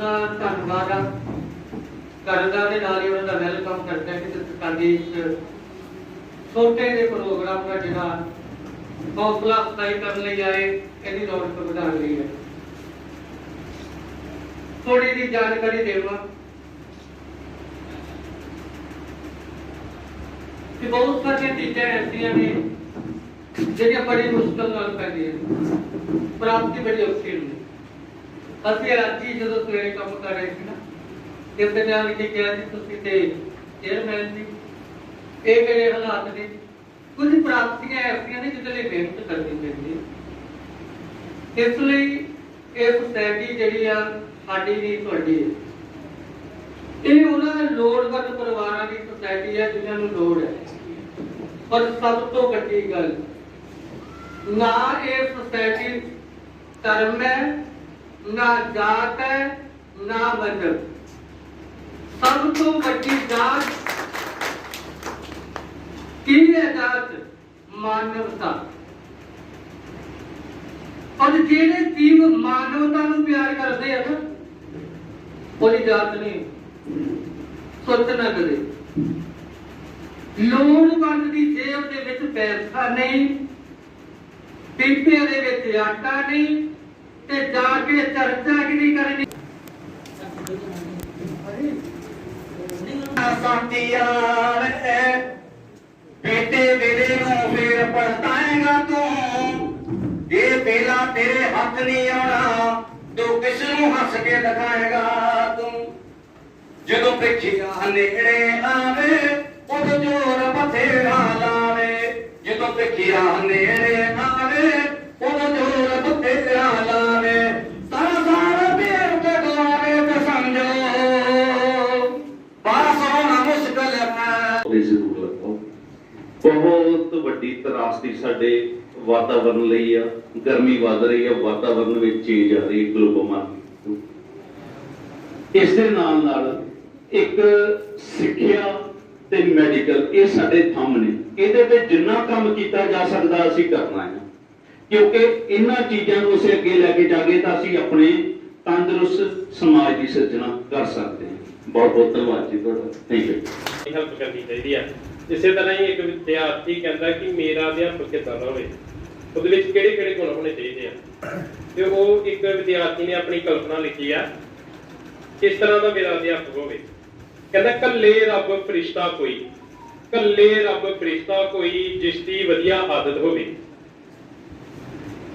ਦਾ ਧੰਨਵਾਦ ਆ। ਕਰਦਾ ਦੇ ਨਾਲ ਹੀ ਉਹਨਾਂ ਦਾ ਵੈਲਕਮ ਕਰਦਾ ਕਿ ਤੁਸੀਂ ਸਾਡੀ ਇਸ ਛੋਟੇ ਜਿਹੇ ਪ੍ਰੋਗਰਾਮ ਦਾ ਜਿਹੜਾ ਹੌਸਲਾ ਅਫਜ਼ਾਈ ਕਰਨ ਲਈ ਆਏ, ਇਹਦੀ ਰੌਣਕ ਵਧਾਉਣ ਲਈ ਹੈ ਥੋੜੀ ਜਿਹੀ ਜਾਣਕਾਰੀ ਦੇਵਾਂ ਕਿ ਬਹੁਤ ਸਾਰੀਆਂ ਚੀਜ਼ਾਂ ਐਸੀਆਂ ਨੇ ਜਿਹੜੀਆਂ ਬੜੀ ਮੁਸ਼ਕਲ ਨਾਲ ਪੈਂਦੀਆਂ ਪ੍ਰਾਪਤੀ ਬੜੀ ਔਖੀ ਹੁੰਦੀ ਅਸੀਂ ਅੱਜ ਹੀ ਜਦੋਂ ਸਵੇਰੇ ਕੰਮ ਕਰ ਰਹੇ ਸੀ ਨਾ ਕਿਸੇ ਨੇ ਆਣ ਕੇ ਕਿਹਾ ਜੀ ਤੁਸੀਂ ਤੇ ਚੇਅਰਮੈਨ ਜੀ, ਇਹ ਕਿਹੜੇ ਹਾਲਾਤ ਨੇ। ਕੁਝ ਪ੍ਰਾਪਤੀਆਂ ਐਸੀਆਂ ਨੇ ਜਿਹਦੇ ਲਈ ਮਿਹਨਤ ਕਰਨੀ ਪੈਂਦੀ ਹੈ ਇਸ ਲਈ ਇਹ ਸੁਸਾਇਟੀ ਜਿਹੜੀ ਆ, ਸਾਡੀ ਨਹੀਂ, ਤੁਹਾਡੀ ਹੈ ਇਹ ਉਹਨਾਂ ਲੋੜਵੰਦ ਪਰਿਵਾਰਾਂ ਦੀ ਸੁਸਾਇਟੀ ਹੈ ਜਿਨ੍ਹਾਂ ਨੂੰ ਲੋੜ ਹੈ। ਪਰ ਸਭ ਤੋਂ ਵੱਡੀ ਗੱਲ, ਨਾ ਇਹ ਸੁਸਾਇਟੀ ਧਰਮ ਹੈ ਨਾ ਜਾਤ ਹੈ, ਨਾ ਮਜ਼ਹਬ ਸਭ ਤੋਂ ਵੱਡੀ ਜਾਤ ਕੀ ਹੈ ਜਾਤ? ਮਾਨਵਤਾ। ਔਰ ਜਿਹੜੇ ਜੀਵ ਮਾਨਵਤਾ ਨੂੰ ਪਿਆਰ ਕਰਦੇ ਆ ਨਾ, ਉਹਦੀ ਜਾਤ ਨਹੀਂ। ਸੋਚਣਾ ਕਦੇ ਲੋੜਵੰਦ ਦੀ ਜੇਬ ਦੇ ਵਿੱਚ ਪੈਸਾ ਨਹੀਂ ਪੀਪੇ ਦੇ ਵਿੱਚ ਆਟਾ ਨਹੀਂ ਤੇ ਜਾ ਕੇ ਚਰਚਾ ਕਿਹਦੀ ਕਰਨੀ। ਸੰਤੀਆਂ ਬੇਟੇ ਮੇਰੇ ਨੂੰ ਫੇਰ ਪਛਤਾਏਗਾ ਤੂੰ। ਇਹ ਪਹਿਲਾ ਤੇਰੇ ਹੱਥ ਨਹੀਂ ਆਉਣਾ, ਤੂੰ ਕਿਸ ਨੂੰ ਹੱਸ ਕੇ ਦਿਖਾਏਗਾ ਤੂੰ? ਜਦੋਂ ਪਿੱਛਿਆ ਨੇੜੇ ਆਵੇ, ਉਦੋਂ ਜੋਰ ਬਥੇਰਾ ਲਾਵੇ। ਜਦੋਂ ਪਿੱਛਿਆ ਨੇੜੇ ਆਵੇ, ਉਦੋਂ ਬਹੁਤ ਵੱਡੀ ਤਰਾਸਦੀ ਸਾਡੇ ਵਾਤਾਵਰਣ ਲਈ ਆ। ਗਰਮੀ ਵੱਧ ਰਹੀ ਆ ਵਾਤਾਵਰਣ ਵਿੱਚ ਚੇਂਜ ਆ ਰਹੀ ਗਲੋਬਲ ਵਾਰਮਿੰਗ ਇਸ ਦੇ ਨਾਲ ਨਾਲ ਇੱਕ ਸਿੱਖਿਆ ਤੇ ਮੈਡੀਕਲ ਇਹ ਸਾਡੇ ਥੰਮ ਨੇ। ਇਹਦੇ ਤੇ ਜਿੰਨਾ ਕੰਮ ਕੀਤਾ ਜਾ ਸਕਦਾ, ਅਸੀਂ ਕਰਨਾ ਹੈ। ਕਿਉਂਕਿ ਇਹਨਾਂ ਚੀਜ਼ਾਂ ਨੂੰ ਅਸੀਂ ਅੱਗੇ ਲੈ ਕੇ ਜਾਗੇ ਤਾਂ ਅਸੀਂ ਆਪਣੇ ਤੰਦਰੁਸਤ ਸਮਾਜ ਦੀ ਸਿਰਜਣਾ ਕਰ ਸਕਦੇ ਹਾਂ। ਬਹੁਤ ਬਹੁਤ ਧੰਨਵਾਦ ਜੀ ਤੁਹਾਡਾ। ਥੈਂਕ ਯੂ ਹੈਲਪ ਕਰਨੀ ਚਾਹੀਦੀ ਆ। ਇਸੇ ਤਰ੍ਹਾਂ ਹੀ ਇੱਕ ਵਿਦਿਆਰਥੀ ਕਹਿੰਦਾ ਕਿ ਮੇਰਾ ਅਧਿਆਪਕ ਕਿੱਦਾਂ ਦਾ ਹੋਵੇ? ਉਹਦੇ ਵਿੱਚ ਕਿਹੜੇ ਕਿਹੜੇ ਗੁਣ ਹੋਣੇ ਚਾਹੀਦੇ ਆ? ਤੇ ਉਹ ਇੱਕ ਵਿਦਿਆਰਥੀ ਨੇ ਆਪਣੀ ਕਲਪਨਾ ਲਿਖੀ ਆ ਕਿਸ ਤਰ੍ਹਾਂ ਦਾ ਮੇਰਾ ਅਧਿਆਪਕ ਹੋਵੇ? ਕਹਿੰਦਾ ਕੱਲੇ ਰੱਬ ਫਰਿਸ਼ਤਾ ਕੋਈ ਕੱਲੇ ਰੱਬ ਫਰਿਸ਼ਤਾ ਕੋਈ ਜਿਸ ਦੀ ਵਧੀਆ ਆਦਤ ਹੋਵੇ।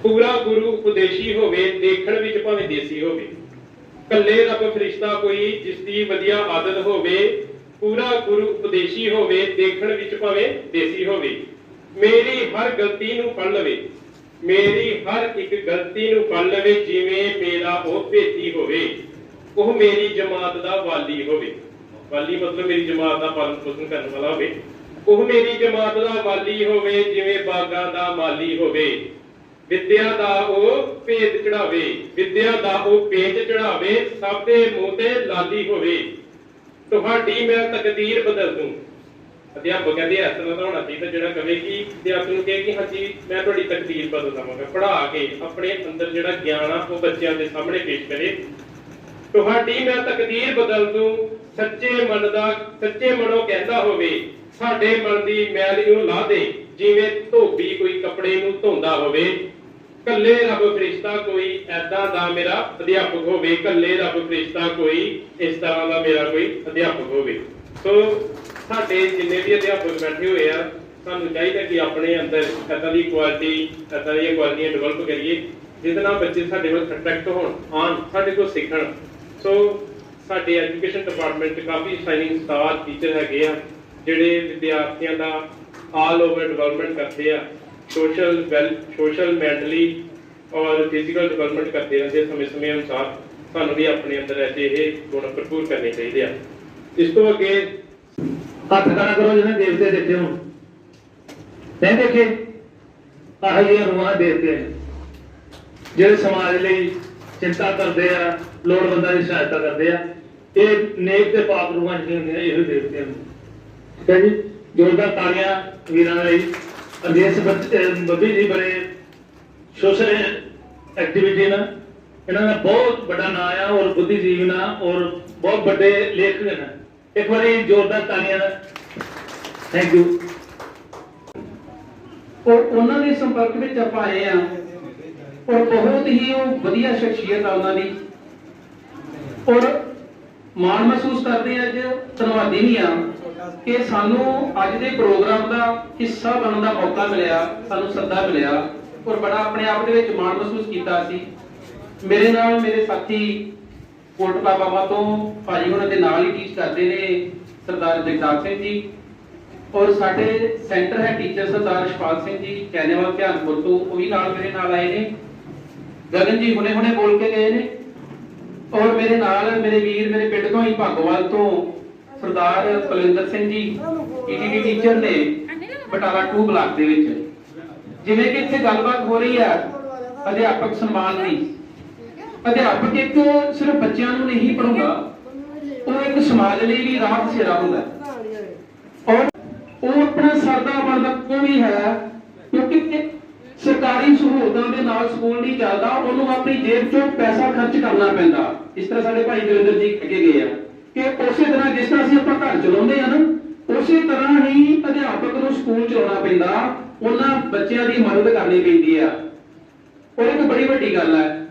ਪੂਰਾ ਗੁਰੂ ਉਪਦੇਸ਼ੀ ਹੋਵੇ, ਦੇਖਣ ਵਿੱਚ ਭਾਵੇਂ ਦੇਸੀ ਹੋਵੇ। ਕੱਲੇ ਰੱਬ ਫਰਿਸ਼ਤਾ ਕੋਈ ਜਿਸ ਦੀ ਵਧੀਆ ਆਦਤ ਹੋਵੇ, ਪੂਰਾ ਗੁਰੂ ਉਪਦੇਸ਼ੀ ਹੋਵੇ, ਦੇਖਣ ਵਿੱਚ ਭਾਵੇਂ ਦੇਸੀ ਹੋਵੇ। ਮੇਰੀ ਹਰ ਗਲਤੀ ਨੂੰ ਫੜ ਲਵੇ। ਮੇਰੀ ਹਰ ਇੱਕ ਗਲਤੀ ਨੂੰ ਫੜ ਲਵੇ, ਜਿਵੇਂ ਮੇਰਾ ਉਹ ਭੇਤੀ ਹੋਵੇ। ਉਹ ਮੇਰੀ ਜਮਾਤ ਦਾ ਵਾਲੀ ਹੋਵੇ। ਵਾਲੀ ਮਤਲਬ ਮੇਰੀ ਜਮਾਤ ਦਾ ਪਾਲਣ ਪੋਸ਼ਣ ਕਰਨ ਵਾਲਾ ਹੋਵੇ। ਉਹ ਮੇਰੀ ਜਮਾਤ ਦਾ ਵਾਲੀ ਹੋਵੇ, ਜਿਵੇਂ ਬਾਗਾਂ ਦਾ ਮਾਲੀ ਹੋਵੇ। ਵਿਦਿਆ ਦਾ ਉਹ ਭੇਦ ਚੜਾਵੇ, ਵਿਦਿਆ ਦਾ ਉਹ ਭੇਦ ਚੜਾਵੇ, ਸਭ ਦੇ ਮੂੰਹ ਤੇ ਲਾਲੀ ਹੋਵੇ। ਤੁਹਾਡੀ ਮੈਂ ਤਕਦੀਰ ਬਦਲ ਦੂੰ। ਅਧਿਆਪਕ ਕਹਿੰਦੇ, ਇਸ ਤਰ੍ਹਾਂ ਦਾ ਹੋਣਾ ਚਾਹੀਦਾ, ਜਿਹੜਾ ਕਵੇ ਕਿ ਅਧਿਆਪਕ ਨੂੰ ਕਹੇ ਕਿ ਹਾਂਜੀ, ਮੈਂ ਤੁਹਾਡੀ ਤਕਦੀਰ ਬਦਲ ਦਵਾਂਗਾ। ਪੜ੍ਹਾ ਕੇ ਆਪਣੇ ਅੰਦਰ ਜਿਹੜਾ ਗਿਆਨ ਆ, ਉਹ ਬੱਚਿਆਂ ਦੇ ਸਾਹਮਣੇ ਪੇਸ਼ ਕਰੇ। ਤੁਹਾਡੀ ਮੈਂ ਤਕਦੀਰ ਬਦਲ ਦੂੰ। ਸੱਚੇ ਮਨ ਦਾ, ਸੱਚੇ ਮਨੋਂ ਕਹਿੰਦਾ ਹੋਵੇ, ਸਾਡੇ ਮਨ ਦੀ ਮੈਲ ਨੂੰ ਲਾ ਦੇ, ਜਿਵੇਂ ਧੋਬੀ ਕੋਈ ਕੱਪੜੇ ਨੂੰ ਧੋਂਦਾ ਹੋਵੇ। ਕੱਲੇ ਰੱਬ ਫਰਿਸ਼ਤਾ ਕੋਈ ਐਦਾਂ ਦਾ ਮੇਰਾ ਅਧਿਆਪਕ ਹੋਵੇ, ਕੱਲੇ ਰੱਬ ਫਰਿਸ਼ਤਾ ਕੋਈ ਇਸ ਤਰ੍ਹਾਂ ਦਾ ਮੇਰਾ ਕੋਈ ਅਧਿਆਪਕ ਹੋਵੇ। ਸੋ ਸਾਡੇ ਜਿੰਨੇ ਵੀ ਅਧਿਆਪਕ ਬੈਠੇ ਹੋਏ ਆ, ਸਾਨੂੰ ਚਾਹੀਦਾ ਕਿ ਆਪਣੇ ਅੰਦਰ ਐਦਾਂ ਦੀ ਕੁਆਲਿਟੀ ਐਦਾਂ ਦੀਆਂ ਕੁਆਲਿਟੀਆਂ ਡਿਵੈਲਪ ਕਰੀਏ, ਜਿਹਦੇ ਨਾਲ ਬੱਚੇ ਸਾਡੇ ਵੱਲ ਅਟਰੈਕਟ ਹੋਣ, ਆਉਣ, ਸਾਡੇ ਕੋਲ ਸਿੱਖਣ। ਸੋ ਸਾਡੇ ਐਜੂਕੇਸ਼ਨ ਡਿਪਾਰਟਮੈਂਟ 'ਚ ਕਾਫੀ ਸ਼ਾਈਨਿੰਗ ਸਟਾਰ ਟੀਚਰ ਹੈਗੇ ਆ, ਜਿਹੜੇ ਵਿਦਿਆਰਥੀਆਂ ਦਾ ਆਲ ਓਵਰ ਡਿਵੈਲਪਮੈਂਟ ਕਰਦੇ ਆ। ਸੋਸ਼ਲ ਵੈਲ, ਸੋਸ਼ਲ ਮੈਂਟਲੀ ਔਰ ਫਿਜ਼ੀਕਲ ਡਿਵੈਲਪਮੈਂਟ ਕਰਦੇ ਰਹਿੰਦੇ ਆ ਸਮੇਂ ਅਨੁਸਾਰ ਸਾਨੂੰ ਵੀ ਆਪਣੇ ਅੰਦਰ ਐਸੇ ਇਹ ਗੁਣ ਭਰਪੂਰ ਕਰਨੇ ਚਾਹੀਦੇ ਆ। ਇਸ ਤੋਂ ਅੱਗੇ ਹੱਥ ਖੜਾ ਕਰੋ ਜਿਹਨੇ ਦੇਵਤੇ ਦੇਖੇ ਹੋਣ। ਨਹੀਂ ਦੇਖੇ? ਆਹ ਇਹ ਰੂਹਾਂ ਦੇਵਤੇ ਜਿਹੜੇ ਸਮਾਜ ਲਈ ਚਿੰਤਾ ਕਰਦੇ ਆ, ਲੋੜਵੰਦਾਂ ਦੀ ਸਹਾਇਤਾ ਕਰਦੇ ਆ, ਇਹ ਨੇਕ ਤੇ ਪਾਕ ਰੂਹਾਂ ਜਿਹੜੀਆਂ ਹੁੰਦੀਆਂ, ਇਹੋ ਦੇਵਤੇ ਨੇ। ਠੀਕ ਹੈ ਜੀ? ਜੋਰਦਾਰ ਤਾੜੀਆਂ ਵੀਰਾਂ ਲਈ ਅਦੇਸ ਬੱਬੀ ਜੀ ਬੜੇ ਸੋਸ਼ਲ ਐਕਟੀਵਿਟੀ ਨਾਲ ਇਹਨਾਂ ਦਾ ਬਹੁਤ ਵੱਡਾ ਨਾਂ ਆ ਔਰ ਬੁੱਧੀਜੀਵੀ ਨਾ ਔਰ ਬਹੁਤ ਵੱਡੇ ਲੇਖਕ ਨੇ। ਇੱਕ ਵਾਰੀ ਜ਼ੋਰਦਾਰ ਤਾਲੀਆਂ ਦਾ ਥੈਂਕ ਯੂ ਔਰ ਉਹਨਾਂ ਦੇ ਸੰਪਰਕ ਵਿੱਚ ਆਪਾਂ ਆਏ ਆ ਔਰ ਬਹੁਤ ਹੀ ਉਹ ਵਧੀਆ ਸ਼ਖਸੀਅਤ ਆ ਉਹਨਾਂ ਦੀ। ਔਰ ਮਾਣ ਮਹਿਸੂਸ ਕਰਦੇ ਆ ਅੱਜ ਧੰਨਵਾਦੀ ਵੀ ਆ। ਕਿ ਸਾਨੂੰ ਅੱਜ ਦੇ ਪ੍ਰੋਗਰਾਮ ਦਾ ਹਿੱਸਾ ਬਣਨ ਦਾ ਮੌਕਾ ਮਿਲਿਆ, ਸਾਨੂੰ ਸੱਦਾ ਮਿਲਿਆ ਔਰ ਬੜਾ ਆਪਣੇ ਆਪ ਦੇ ਵਿੱਚ ਮਾਣ ਮਹਿਸੂਸ ਕੀਤਾ ਸੀ। ਮੇਰੇ ਨਾਲ ਮੇਰੇ ਸਾਥੀ ਕੋਟਲਾ ਬਾਬਾ ਤੋਂ ਭਾਜੀ ਉਹਨਾਂ ਦੇ ਨਾਲ ਹੀ ਟੀਚ ਕਰਦੇ ਨੇ ਸਰਦਾਰ ਜਗਤਾਰ ਸਿੰਘ ਜੀ ਔਰ ਸਾਡੇ ਸੈਂਟਰ ਹੈ ਟੀਚਰ ਸਰਦਾਰ ਸ਼ਪਾਲ ਸਿੰਘ ਜੀ ਕੈਨੇਵਾਲ ਧਿਆਨਪੁਰ ਤੋਂ, ਉਹ ਵੀ ਨਾਲ ਮੇਰੇ ਨਾਲ ਆਏ ਨੇ। ਗਗਨ ਜੀ ਹੁਣੇ ਹੁਣੇ ਬੋਲ ਕੇ ਗਏ ਨੇ। ਔਰ ਮੇਰੇ ਨਾਲ ਮੇਰੇ ਵੀਰ ਮੇਰੇ ਪਿੰਡ ਤੋਂ ਹੀ ਭਾਗੋਵਾਲ ਤੋਂ ਸਰਦਾਰ ਕੁਲਿੰਦਰ ਸਿੰਘ ਜੀ ਈਟੀਟੀ ਟੀਚਰ ਨੇ ਬਟਾਲਾ 2 ਬਲਾਕ ਦੇ ਵਿੱਚ। ਜਿਵੇਂ ਕਿ ਇੱਥੇ ਗੱਲਬਾਤ ਹੋ ਰਹੀ ਹੈ, ਅਧਿਆਪਕ ਸਨਮਾਨ ਦੀ। ਅਧਿਆਪਕ ਇੱਕ ਸਿਰਫ ਬੱਚਿਆਂ ਨੂੰ ਨਹੀਂ ਪੜਾਉਂਦਾ ਉਹ ਇੱਕ ਸਮਾਜ ਲਈ ਵੀ ਰਾਹ ਦਸੇਰਾ ਹੁੰਦਾ ਔਰ ਉਹ ਆਪਣਾ ਸਰਦਾ ਬਣਦਾ ਕੋਈ ਹੈ? ਕਿਉਂਕਿ ਸਰਕਾਰੀ ਸਹੂਲਤਾਂ ਦੇ ਨਾਲ ਸਕੂਲ ਨਹੀਂ ਚੱਲਦਾ, ਉਹਨੂੰ ਆਪਣੀ ਜੇਬ ਚੋਂ ਪੈਸਾ ਖਰਚ ਕਰਨਾ ਪੈਂਦਾ। ਇਸ ਤਰ੍ਹਾਂ ਸਾਡੇ ਭਾਈ ਦਵਿੰਦਰ ਜੀ ਅੱਗੇ ਗਏ ਆ। ਕਿ ਉਸੇ ਤਰ੍ਹਾਂ ਜਿਸ ਤਰ੍ਹਾਂ ਅਸੀਂ ਆਪਾਂ ਘਰ ਚਲਾਉਂਦੇ ਆ ਨਾ ਉਸੇ ਤਰ੍ਹਾਂ ਹੀ ਅਧਿਆਪਕ ਨੂੰ ਸਕੂਲ ਚਲਾਉਣਾ ਪੈਂਦਾ ਉਹਨਾਂ ਬੱਚਿਆਂ ਦੀ ਮਦਦ ਕਰਨੀ ਪੈਂਦੀ ਆ। ਉਹ ਇੱਕ ਬੜੀ ਵੱਡੀ ਗੱਲ ਹੈ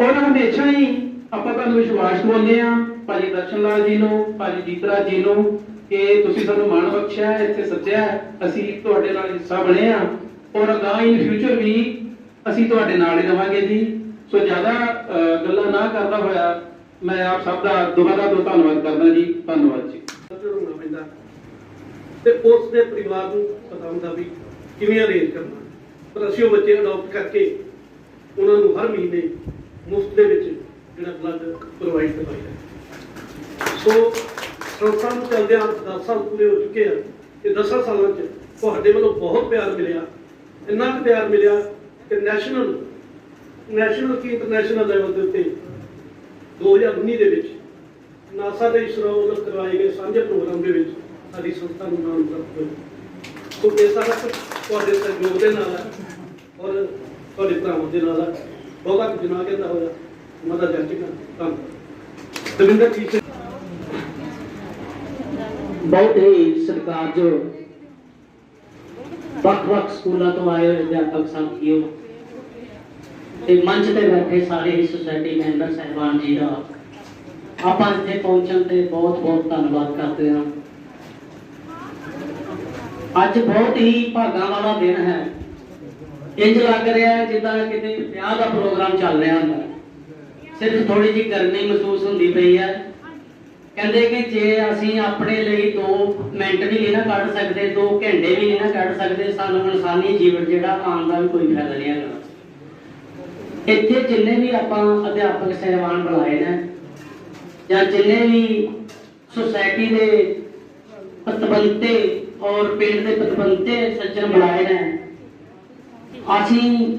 ਔਰ ਹਮੇਸ਼ਾ ਹੀ ਆਪਾਂ ਤੁਹਾਨੂੰ ਵਿਸ਼ਵਾਸ ਦਵਾਉਂਦੇ ਆ ਭਾਜੀ ਦਰਸ਼ਨ ਲਾਲ ਜੀ ਨੂੰ ਭਾਜੀ ਜੀਤਰਾਜ ਜੀ ਨੂੰ ਕਿ ਤੁਸੀਂ ਸਾਨੂੰ ਮਾਣ ਬਖਸ਼ਿਆ ਇੱਥੇ ਸੱਦਿਆ ਅਸੀਂ ਤੁਹਾਡੇ ਨਾਲ ਹਿੱਸਾ ਬਣੇ ਆ ਔਰ ਅਗਾਂਹ ਇਨ ਫਿਊਚਰ ਵੀ ਅਸੀਂ ਤੁਹਾਡੇ ਨਾਲ ਹੀ ਰਵਾਂਗੇ ਜੀ। ਸੋ ਜ਼ਿਆਦਾ ਅਹ, ਗੱਲਾਂ ਨਾ ਕਰਦਾ ਹੋਇਆ ਮੈਂ ਆਪ ਸਭ ਦਾ ਦੁਬਾਰਾ ਤੋਂ ਧੰਨਵਾਦ ਕਰਦਾ ਜੀ। ਧੰਨਵਾਦ ਜੀ। ਹੋਣਾ ਪੈਂਦਾ ਤੇ ਉਸ ਦੇ ਪਰਿਵਾਰ ਨੂੰ ਪਤਾ ਹੁੰਦਾ ਵੀ ਕਿਵੇਂ ਅਰੇਂਜ ਕਰਨਾ ਪਰ ਅਸੀਂ ਉਹ ਬੱਚੇ ਅਡਾਪਟ ਕਰਕੇ ਉਹਨਾਂ ਨੂੰ ਹਰ ਮਹੀਨੇ ਮੁਫਤ ਦੇ ਵਿੱਚ ਜਿਹੜਾ ਬਲੱਡ ਪ੍ਰੋਵਾਈਡ ਕਰਵਾਈਦਾ ਸੋ ਸੰਸਥਾ ਨੂੰ ਚੱਲਦਿਆਂ 10 ਸਾਲ ਪੂਰੇ ਹੋ ਚੁੱਕੇ ਆ ਇਹ 10 ਸਾਲਾਂ 'ਚ ਤੁਹਾਡੇ ਵੱਲੋਂ ਬਹੁਤ ਪਿਆਰ ਮਿਲਿਆ। ਇੰਨਾ ਕੁ ਪਿਆਰ ਮਿਲਿਆ ਕਿ ਨੈਸ਼ਨਲ ਨੈਸ਼ਨਲ ਕੀ ਇੰਟਰਨੈਸ਼ਨਲ ਲੈਵਲ ਦੇ ਉੱਤੇ 2019 ਦੇ ਵਿੱਚ ਨਾਸਾ ਦੇ ਇਸਰੋ ਵੱਲੋਂ ਕਰਵਾਏ ਗਏ ਸਾਂਝੇ ਪ੍ਰੋਗਰਾਮ ਦੇ ਵਿੱਚ ਸਾਡੀ ਸੰਸਥਾ ਨੂੰ ਨਾਮ ਪ੍ਰਾਪਤ ਹੋਇਆ। ਸੋ ਇਹ ਸਾਰਾ ਕੁਝ ਤੁਹਾਡੇ ਸਹਿਯੋਗ ਦੇ ਨਾਲ ਹੈ ਔਰ ਤੁਹਾਡੇ ਭਰਾਵਾਂ ਦੇ ਨਾਲ ਹੈ। ਬਹੁਤਾ ਕੁਝ ਨਾ ਕਹਿੰਦਾ ਹੋਇਆ। ਮਦਦ ਜੱਟਿਕਾ ਧੰਨਵਾਦ। ਦਵਿੰਦਰ ਜੀ ਸੇ ਬਹੁਤ ਹੀ ਸਤਿਕਾਰਯੋਗ ਵੱਖ-ਵੱਖ ਸਕੂਲਾਂ ਤੋਂ ਆਏ ਹੋਏ ਅਧਿਆਪਕ ਸਾਥੀਓ ਤੇ ਮੰਚ ਤੇ ਬੈਠੇ ਸਾਰੇ ਹੀ ਸੁਸਾਇਟੀ ਮੈਂਬਰ ਸਹਿਬਾਨ ਜੀ ਦਾ। ਆਪਾਂ ਇੱਥੇ ਪਹੁੰਚਣ ਤੇ ਬਹੁਤ-ਬਹੁਤ ਧੰਨਵਾਦ ਕਰਦੇ ਹਾਂ। ਅੱਜ ਬਹੁਤ ਹੀ ਭਾਗਾਂ ਵਾਲਾ ਦਿਨ ਹੈ। ਇੰਜ ਲੱਗ ਰਿਹਾ ਹੈ ਜਿੱਦਾਂ ਕਿਤੇ ਵਿਆਹ ਦਾ ਪ੍ਰੋਗਰਾਮ ਚੱਲ ਰਿਹਾ ਹੁੰਦਾ। ਸਿਰਫ ਥੋੜੀ ਜਿਹੀ ਗਰਮੀ ਮਹਿਸੂਸ ਹੁੰਦੀ ਪਈ ਹੈ। ਕਹਿੰਦੇ ਕਿ ਜੇ ਅਸੀਂ ਆਪਣੇ ਲਈ 2 ਮਿੰਟ ਵੀ ਨਹੀਂ ਨਾ ਕੱਢ ਸਕਦੇ 2 ਘੰਟੇ ਵੀ ਨਹੀਂ ਨਾ ਕੱਢ ਸਕਦੇ, ਸਾਨੂੰ ਇਨਸਾਨੀ ਜੀਵਨ ਜਿਹੜਾ ਆਉਣ ਦਾ ਵੀ ਕੋਈ ਫਾਇਦਾ ਨਹੀਂ ਹੈਗਾ। ਇੱਥੇ ਜਿੰਨੇ ਵੀ ਆਪਾਂ ਅਧਿਆਪਕ ਸਹਿਬਾਨ ਬੁਲਾਏ ਨੇ, ਜਾਂ ਜਿੰਨੇ ਵੀ ਸੁਸਾਇਟੀ ਦੇ ਪਤਵੰਤੇ ਔਰ ਪਿੰਡ ਦੇ ਪਤਵੰਤੇ ਸੱਜਣ ਬੁਲਾਏ ਨੇ, ਅਸੀਂ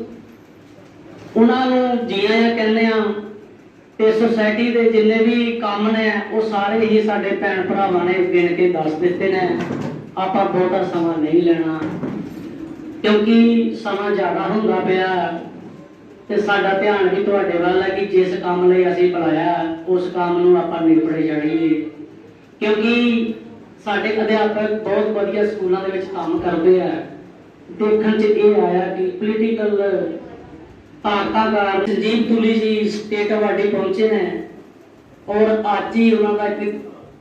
ਉਹਨਾਂ ਨੂੰ ਜੀ ਕਹਿੰਦੇ ਆ ਤੇ ਸੁਸਾਇਟੀ ਦੇ ਜਿੰਨੇ ਵੀ ਕੰਮ ਨੇ, ਉਹ ਸਾਰੇ ਹੀ ਸਾਡੇ ਭੈਣ ਭਰਾਵਾਂ ਨੇ ਗਿਣ ਕੇ ਦੱਸ ਦਿੱਤੇ ਨੇ, ਆਪਾਂ ਬਹੁਤਾ ਸਮਾਂ ਨਹੀਂ ਲੈਣਾ, ਕਿਉਂਕਿ ਸਮਾਂ ਜ਼ਿਆਦਾ ਹੁੰਦਾ ਪਿਆ। ਤੇ ਸਾਡਾ ਧਿਆਨ ਵੀ ਤੁਹਾਡੇ ਵੱਲ ਹੈ ਕਿ ਜਿਸ ਕੰਮ ਲਈ ਅਸੀਂ ਬੁਲਾਇਆ, ਉਸ ਕੰਮ ਨੂੰ ਆਪਾਂ ਨਿਬੜੇ ਜਾਈਏ ਕਿਉਂਕਿ ਸਾਡੇ ਅਧਿਆਪਕ ਬਹੁਤ ਵਧੀਆ ਸਕੂਲਾਂ ਦੇ ਵਿੱਚ ਕੰਮ ਕਰਦੇ ਆ। ਦੇਖਣ 'ਚ ਇਹ ਆਇਆ ਕਿ ਪੋਲੀਟੀਕਲ ਤਾਕਤਾਂ ਸੰਜੀਵ ਤੁਲੀ ਜੀ ਸਟੇਟ ਅਵਾਰਡੀ ਪਹੁੰਚੇ ਨੇ ਔਰ ਅੱਜ ਹੀ ਉਹਨਾਂ ਦਾ ਇੱਕ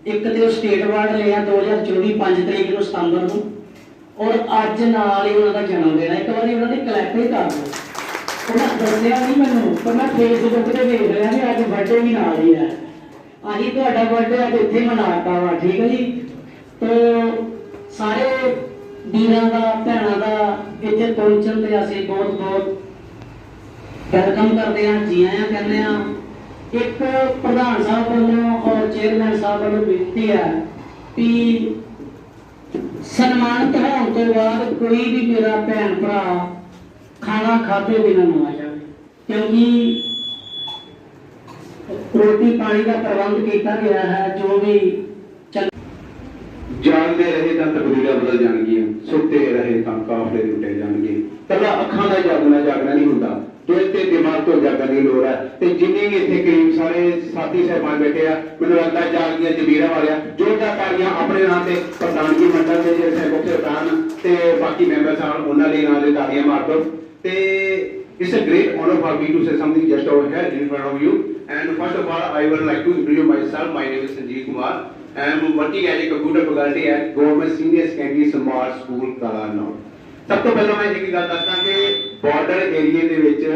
ਇੱਕ ਤੇ ਉਹ ਸਟੇਟ ਅਵਾਰਡ ਲਿਆ 2024 5 ਤਰੀਕ ਨੂੰ ਸਤੰਬਰ ਨੂੰ ਔਰ ਅੱਜ ਨਾਲ ਹੀ ਉਹਨਾਂ ਦਾ ਜਨਮ ਦਿਨ ਹੈ ਇੱਕ ਵਾਰੀ ਉਹਨਾਂ ਦੀ ਕਲੈਪ ਹੀ ਕਰ ਦਿਓ। ਉਹਨਾਂ ਦੱਸਿਆ ਨਹੀਂ ਮੈਨੂੰ ਪਰ ਮੈਂ ਫੇਸਬੁੱਕ ਤੇ ਵੇਖ ਰਿਹਾ ਵੀ ਅੱਜ ਬਰਥਡੇ ਵੀ ਨਾਲ ਹੀ ਹੈ ਅਸੀਂ ਤੁਹਾਡਾ ਬਰਥਡੇ ਅੱਜ ਇੱਥੇ ਮਨਾਤਾ ਵਾ, ਠੀਕ ਹੈ ਜੀ? ਤੇ ਸਾਰੇ ਵੀਰਾਂ ਦਾ, ਭੈਣਾਂ ਦਾ ਇੱਥੇ ਪਹੁੰਚਣ ਤੇ ਅਸੀਂ ਬਹੁਤ ਬਹੁਤ ਵੈਲਕਮ ਕਰਦੇ ਹਾਂ ਜੀ ਆਇਆਂ ਕਹਿੰਦੇ ਹਾਂ। ਇੱਕ ਪ੍ਰਧਾਨ ਸਾਹਿਬ ਵੱਲੋਂ ਔਰ ਚੇਅਰਮੈਨ ਸਾਹਿਬ ਵੱਲੋਂ ਬੇਨਤੀ ਹੈ ਕਿ ਸਨਮਾਨਿਤ ਹੋਣ ਤੋਂ ਬਾਅਦ ਕੋਈ ਵੀ ਮੇਰਾ ਭੈਣ ਭਰਾ ਖਾਣਾ ਖਾਦੇ ਬਿਨਾਂ ਨਾ ਆ ਜਾਵੇ। ਕਿਉਂਕਿ ਰੋਟੀ ਪਾਣੀ ਦਾ ਪ੍ਰਬੰਧ ਕੀਤਾ ਗਿਆ ਹੈ, ਜੋ ਵੀ ਚੱਲ ਰਹੇ ਤਾਂ ਤਕਦੀਰਾਂ ਬਦਲ ਜਾਣਗੀਆਂ, ਸੁੱਤੇ ਰਹੇ ਤਾਂ ਕਾਫਲੇ ਲੁੱਟੇ ਜਾਣਗੇ। ਕੱਲਾ ਅੱਖਾਂ ਦਾ ਜਾਗਣਾ ਜਾਗਣਾ ਨਹੀਂ ਹੁੰਦਾ। ਜੋ ਇੱਥੇ ਦਿਮਾਗ ਤੋਂ ਜਾਗਣ ਦੀ ਲੋੜ ਹੈ। ਤੇ ਜਿੰਨੇ ਵੀ ਇੱਥੇ ਕਰੀਬ ਸਾਰੇ ਸਾਥੀ ਸਹਿਬਾਨ ਬੈਠੇ ਆ, ਮੈਨੂੰ ਲੱਗਦਾ ਜਾਗਦੀਆਂ ਜਬੀਰਾ ਵਾਲਿਆ ਜੋਰਦਾਰ ਤਾਲੀਆਂ ਆਪਣੇ ਨਾਂ ਤੇ ਪ੍ਰਧਾਨਗੀ ਮੰਡਲ ਦੇ ਜਿਹੜੇ ਸਹਿਬਕ ਸਰਦਾਨ ਤੇ ਬਾਕੀ ਮੈਂਬਰ ਸਾਹਿਬ, ਉਹਨਾਂ ਦੇ ਨਾਂ ਦੇ ਤਾਲੀਆਂ ਮਾਰ ਦਿਓ। ਤੇ It's a great honor for me to say something just over here in front of you. And first of all, I would like to introduce myself. My name is Sanjeev Kumar. I am working as a computer faculty at Government Senior Secondary Smart School, Kalanau. ਸਭ ਤੋਂ ਪਹਿਲਾਂ ਮੈਂ ਇੱਕ ਗੱਲ ਦੱਸਦਾ ਕਿ border area ਦੇ ਵਿੱਚ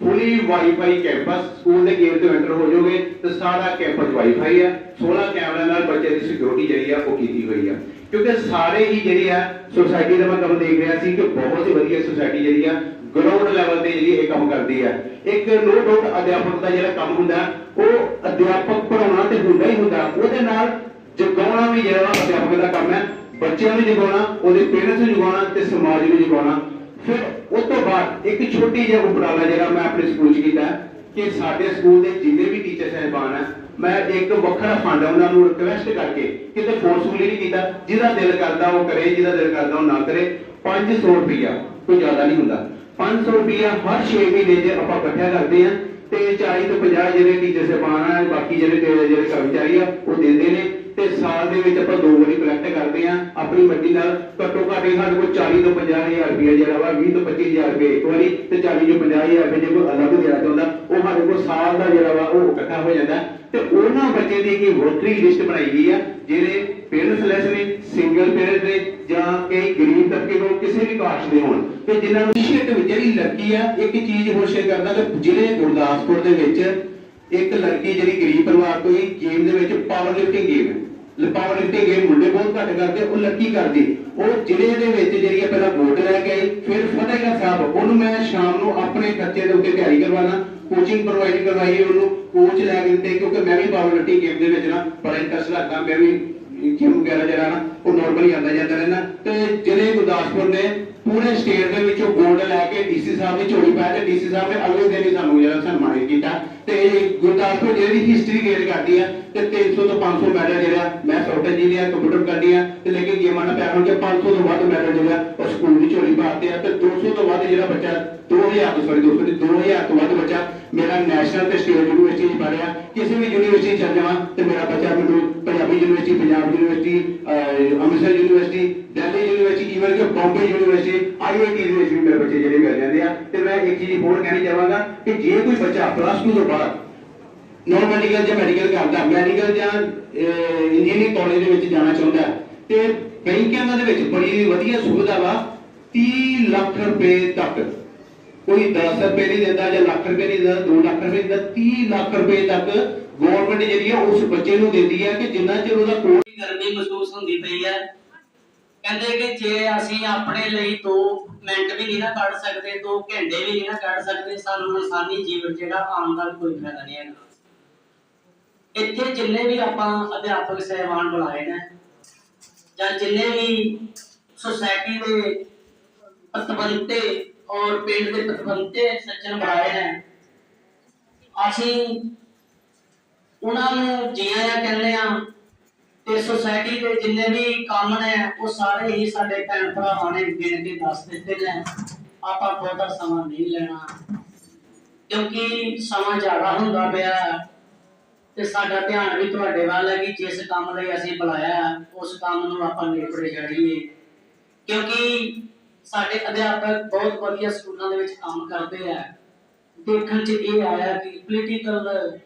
ਫੁੱਲੀ ਵਾਈਫਾਈ ਕੈਂਪਸ ਸਕੂਲ ਦੇ ਗੇਟ ਤੋਂ ਐਂਟਰ ਹੋ ਜਾਓਗੇ ਤੇ ਸਾਰਾ ਕੈਂਪਸ ਵਾਈਫਾਈ ਹੈ 16 ਕੈਮਰਿਆਂ ਨਾਲ ਬੱਚੇ ਦੀ ਸਿਕਿਉਰਿਟੀ ਜਿਹੜੀ ਆ ਉਹ ਕੀਤੀ ਹੋਈ ਆ ਕਿਉਂਕਿ ਸਾਰੇ ਹੀ ਜਿਹੜੀ ਆ ਸੋਸਾਇਟੀ ਦਾ ਮੈਂ ਕੰਮ ਦੇਖ ਰਿਹਾ ਸੀ ਕਿ ਬਹੁਤ ਹੀ ਵਧੀਆ ਸੋਸਾਇਟੀ ਜਿਹੜੀ ਆ ਗਰਾਊਂਡ ਲੈਵਲ ਤੇ ਜਿਹੜੀ ਇਹ ਕੰਮ ਕਰਦੀ ਹੈ ਇੱਕ ਨੋ ਡਾਊਟ ਅਧਿਆਪਕ ਦਾ ਜਿਹੜਾ ਕੰਮ ਹੁੰਦਾ, ਉਹ ਅਧਿਆਪਕ ਪੜਾਉਣਾ ਤੇ ਹੁੰਦਾ ਹੀ ਹੁੰਦਾ। ਉਹਦੇ ਨਾਲ ਜਗਾਉਣਾ ਵੀ ਜਿਹੜਾ ਅਧਿਆਪਕ ਦਾ ਕੰਮ ਹੈ। ਬੱਚਿਆਂ ਨੂੰ ਜਗਾਉਣਾ, ਉਹਦੇ ਪੇਰੈਂਟਸ ਨੂੰ ਜਗਾਉਣਾ ਤੇ ਸਮਾਜ ਨੂੰ ਜਗਾਉਣਾ। ਫਿਰ ਉਸ ਤੋਂ ਬਾਅਦ ਇੱਕ ਛੋਟੀ ਜਿਹੀ ਉਪਰਾਲਾ ਜਿਹੜਾ ਮੈਂ ਆਪਣੇ ਸਕੂਲ 'ਚ ਕੀਤਾ ਕਿ ਸਾਡੇ ਸਕੂਲ ਦੇ ਜਿੰਨੇ ਵੀ ਟੀਚਰ ਸਹਿਬਾਨ ਹੈ, ਮੈਂ ਇੱਕ ਵੱਖਰਾ ਫੰਡ ਉਹਨਾਂ ਨੂੰ ਰਿਕਵੈਸਟ ਕਰਕੇ ਕਿਤੇ ਫੋਰਸਫੁਲੀ ਨਹੀਂ ਕੀਤਾ। ਜਿਹਦਾ ਦਿਲ ਕਰਦਾ ਉਹ ਕਰੇ, ਜਿਹਦਾ ਦਿਲ ਕਰਦਾ ਉਹ ਨਾ ਕਰੇ। 500 ਰੁਪਇਆ ਕੋਈ ਜ਼ਿਆਦਾ ਨਹੀਂ ਹੁੰਦਾ। 500 ਰੁਪਇਆ ਹਰ 6 ਮਹੀਨੇ 'ਚ ਆਪਾਂ ਇਕੱਠਾ ਕਰਦੇ ਆ ਤੇ 40 ਤੋਂ 50 ਜਿਹੜੇ ਟੀਚਰ ਸਹਿਬਾਨ ਆ, ਬਾਕੀ ਜਿਹੜੇ ਤੇ ਜਿਹੜੇ ਕਰਮਚਾਰੀ ਆ, ਉਹ ਦਿੰਦੇ ਨੇ। ਤੇ ਸਾਲ ਦੇ ਵਿੱਚ ਆਪਾਂ ਦੋ ਵਾਰੀ ਕਲੈਕਟ ਕਰਦੇ ਆ ਆਪਣੀ ਮਰਜ਼ੀ ਨਾਲ। ਘੱਟੋ ਘੱਟ ਇਹ ਸਾਡੇ ਕੋਲ 40 ਤੋਂ 50 ਹਜ਼ਾਰ ਰੁਪਇਆ ਜਿਹੜਾ ਵਾ 20 ਤੋਂ 25 ਹਜ਼ਾਰ ਰੁਪਏ ਇੱਕ ਵਾਰੀ ਤੇ 40 ਤੋਂ 50 ਰੁਪਏ ਜੇ ਕੋਈ ਅਲੱਗ ਦੇਣਾ ਚਾਹੁੰਦਾ ਉਹ ਸਾਡੇ ਕੋਲ ਸਾਲ ਦਾ ਜਿਹੜਾ ਵਾ, ਉਹ ਇਕੱਠਾ ਹੋ ਜਾਂਦਾ। ਤੇ ਉਹਨਾਂ ਬੱਚੇ ਦੀ ਇੱਕ ਵੱਖਰੀ ਲਿਸਟ ਬਣਾਈ ਗਈ ਆ, ਜਿਹੜੇ ਪੇਰੈਂਟਸ ਲੈਸ ਨੇ ਸਿੰਗਲ ਪੇਰੈਂਟ ਨੇ ਜਾਂ ਕਈ ਗਰੀਬ ਤਬਕੇ ਤੋਂ ਕਿਸੇ ਵੀ ਕਾਸਟ ਦੇ ਹੋਣ। ਤੇ ਜਿਨ੍ਹਾਂ ਨੂੰ ਇਨੀਸ਼ੀਏਟਿਵ ਜਿਹੜੀ ਲੱਗੀ ਆ, ਇੱਕ ਚੀਜ਼ ਹੋਰ ਸ਼ੇਅਰ ਕਰਦਾ ਕਿ ਜ਼ਿਲ੍ਹੇ ਗੁਰਦਾਸਪੁਰ ਦੇ ਵਿੱਚ ਇੱਕ ਲੜਕੀ ਜਿਹੜੀ ਗਰੀਬ ਪਰਿਵਾਰ ਤੋਂ ਹੀ ਗੇਮ ਦੇ ਵਿੱਚ ਪਾਵਰ ਲਿਫਟਿੰਗ ਗੇਮ ਹੈ। ਪਾਵਰ ਲਿਫਟਿੰਗ ਗੇਮ ਮੁੰਡੇ ਬਹੁਤ ਘੱਟ ਕਰਦੇ, ਉਹ ਲੜਕੀ ਕਰਦੀ। ਉਹ ਜ਼ਿਲ੍ਹੇ ਦੇ ਵਿੱਚ ਜਿਹੜੀ ਆ, ਪਹਿਲਾਂ ਗੋਲਡ ਲੈ ਕੇ ਆਈ, ਫਿਰ ਫਤਿਹਗੜ੍ਹ ਸਾਹਿਬ, ਉਹਨੂੰ ਮੈਂ ਸ਼ਾਮ ਨੂੰ ਆਪਣੇ ਖਰਚੇ ਦੇ ਉੱਤੇ ਤਿਆਰੀ ਕਰਵਾਉਣਾ ਕੋਚਿੰਗ ਪ੍ਰੋਵਾਈਡ ਕਰਵਾਈ ਉਹਨੂੰ ਕੋਚ ਲੈ ਕੇ ਦਿੱਤੇ, ਕਿਉਂਕਿ ਮੈਂ ਵੀ ਪਾਵਰ ਲਿਫਟਿੰਗ ਗੇਮ ਦੇ ਵਿੱਚ ਨਾ, ਬੜਾ ਇੰਟਰਸਟ ਰੱਖਦਾ, ਮੈਂ ਵੀ ਗੇਮ ਵਗੈਰਾ ਜਿਹੜਾ ਨਾ ਉਹ ਨਾਰਮਲੀ ਆਉਂਦਾ ਜਾਂਦਾ ਰਹਿੰਦਾ। ਤੇ ਜ਼ਿਲ੍ਹੇ ਗੁਰਦਾਸਪੁਰ ਨੇ ਪੂਰੇ ਸਟੇਟ ਦੇ ਵਿੱਚੋਂ ਗੋਲਡ ਲੈ ਕੇ ਡੀਸੀ ਸਾਹਿਬ ਦੀ ਝੋਲੀ ਪਾਇਆ ਤੇ ਡੀਸੀ ਸਾਹਿਬ ਨੇ ਅਗਲੇ ਦਿਨ ਹੀ ਸਾਨੂੰ ਜਿਹੜਾ ਸਨਮਾਨਿਤ ਕੀਤਾ ਤੇ ਗੁਰਦਾਸਪੁਰ ਜਿਹੜੀ ਹਿਸਟਰੀ ਗੇਟ ਕਰਦੀ ਹੈ ਤੇ 300 ਤੋਂ 500 ਮੈਡਲ ਜਿਹੜਾ ਮੈਂ ਸੋਚਣ ਜੀ ਦੀਆਂ ਕੰਪਿਊਟਰ ਕਰਦੀ ਆ, ਤੇ ਲੇਕਿਨ ਗੇਮਾਂ ਨਾਲ ਪਿਆਰ ਹੁਣ ਕਿ 500 ਤੋਂ ਵੱਧ ਮੈਡਲ ਜਿਹੜਾ ਉਹ ਸਕੂਲ ਵਿੱਚ ਹੋਲੀ ਪਾਤੇ ਆ। ਤੇ 200 ਤੋਂ ਵੱਧ ਜਿਹੜਾ ਬੱਚਾ 2000 ਤੋਂ ਸੌਰੀ 200 ਨਹੀਂ 2000 ਤੋਂ ਵੱਧ ਬੱਚਾ ਮੇਰਾ ਨੈਸ਼ਨਲ ਤੇ ਸਟੇਟ ਯੂਨੀਵਰਸਿਟੀ 'ਚ ਪੜ੍ਹਿਆ ਕਿਸੇ ਵੀ ਯੂਨੀਵਰਸਿਟੀ ਚੱਲ ਜਾਵਾਂ ਤੇ ਮੇਰਾ ਬੱਚਾ ਮੈਨੂੰ Punjabi university Punjab university Amritsar university Delhi university even ਕਿ ਬੰਬੇ ਯੂਨੀਵਰਸਿਟੀ ਆਈਆਈਟੀ ਦੇ ਵਿੱਚ ਵੀ ਮੇਰੇ ਬੱਚੇ ਜਿਹੜੇ ਮਿਲ ਜਾਂਦੇ ਆ। ਤੇ ਮੈਂ ਇੱਕ ਚੀਜ਼ ਹੋਰ ਕਹਿਣੀ ਚਾਹਾਂਗਾ ਕਿ ਜੇ ਕੋਈ ਬੱਚਾ ਪਲੱਸ 2 ਤੋਂ ਬਾਅਦ ਨਾਨ ਮੈਡੀਕਲ ਜਾਂ ਮੈਡੀਕਲ ਕਰਦਾ ਮੈਡੀਕਲ ਜਾਂ ਇੰਜੀਨੀਅਰਿੰਗ ਕਾਲਜ ਦੇ ਵਿੱਚ ਜਾਣਾ ਚਾਹੁੰਦਾ। ਹੈ, ਤੇ ਬੈਂਕਾਂ ਦੇ ਵਿੱਚ ਬੜੀ ਵਧੀਆ ਸੁਵਿਧਾ ਵਾ 30 ਲੱਖ ਰੁਪਏ ਤੱਕ। ਕੋਈ 10 ਰੁਪਏ ਨਹੀਂ ਦਿੰਦਾ ਜਾਂ ਲੱਖ ਰੁਪਏ ਨਹੀਂ ਦਿੰਦਾ 2 ਲੱਖ ਰੁਪਏ ਦਿੰਦਾ 30 ਲੱਖ ਰੁਪਏ ਤੱਕ ਗਵਰਨਮੈਂਟ ਜਿਹੜੀ ਆ ਉਸ ਬੱਚੇ ਨੂੰ ਦਿੰਦੀ ਹੈ ਕਿ ਜਿੰਨਾ ਚਿਰ ਉਹਦਾ ਕੋਰਸ ਗਰਮੀ ਮਹਿਸੂਸ ਹੁੰਦੀ ਪਈ ਹੈ ਕਹਿੰਦੇ ਕਿ ਜੇ ਅਸੀਂ ਆਪਣੇ ਲਈ 2 ਮਿੰਟ ਵੀ ਨਹੀਂ ਨਾ ਕੱਢ ਸਕਦੇ 2 ਘੰਟੇ ਵੀ ਨਹੀਂ ਨਾ ਕੱਢ ਸਕਦੇ ਸਾਨੂੰ ਇਨਸਾਨੀ ਜੀਵਨ ਜਿਹੜਾ ਆਉਣ ਦਾ ਕੋਈ ਫਾਇਦਾ ਨਹੀਂ ਹੈਗਾ। ਇੱਥੇ ਜਿੰਨੇ ਵੀ ਆਪਾਂ ਅਧਿਆਪਕ ਸਹਿਬਾਨ ਬੁਲਾਏ ਨੇ, ਜਾਂ ਜਿੰਨੇ ਵੀ ਸੋਸਾਇਟੀ ਦੇ ਪਤਵੰਤੇ ਔਰ ਪਿੰਡ ਦੇ ਪਤਵੰਤੇ ਸੱਜਣ ਬੁਲਾਏ ਨੇ, ਅਸੀਂ ਉਹਨਾਂ ਨੂੰ ਜੀ ਆਇਆਂ ਕਹਿੰਦੇ ਆ ਤੇ ਸੋਸਾਇਟੀ ਦੇ ਜਿੰਨੇ ਵੀ ਕੰਮ ਨੇ, ਉਹ ਸਾਰੇ ਹੀ ਸਾਡੇ ਭੈਣ ਭਰਾਵਾਂ ਨੇ ਗਿਣ ਕੇ ਦੱਸ ਦਿੱਤੇ ਨੇ, ਆਪਾਂ ਬਹੁਤਾ ਸਮਾਂ ਨਹੀਂ ਲੈਣਾ, ਕਿਉਂਕਿ ਸਮਾਂ ਜ਼ਿਆਦਾ ਹੁੰਦਾ ਪਿਆ। ਤੇ ਸਾਡਾ ਧਿਆਨ ਵੀ ਤੁਹਾਡੇ ਵੱਲ ਹੈ ਕਿ ਜਿਸ ਕੰਮ ਲਈ ਅਸੀਂ ਬੁਲਾਇਆ ਉਸ ਕੰਮ ਨੂੰ ਆਪਾਂ ਨੇਪਰੇ ਚੜੀਏ ਕਿਉਂਕਿ ਸਾਡੇ ਅਧਿਆਪਕ ਬਹੁਤ ਵਧੀਆ ਸਕੂਲਾਂ ਦੇ ਵਿੱਚ ਕੰਮ ਕਰਦੇ ਆ। ਦੇਖਣ 'ਚ ਇਹ ਆਇਆ ਕਿ ਪੋਲੀਟੀਕਲ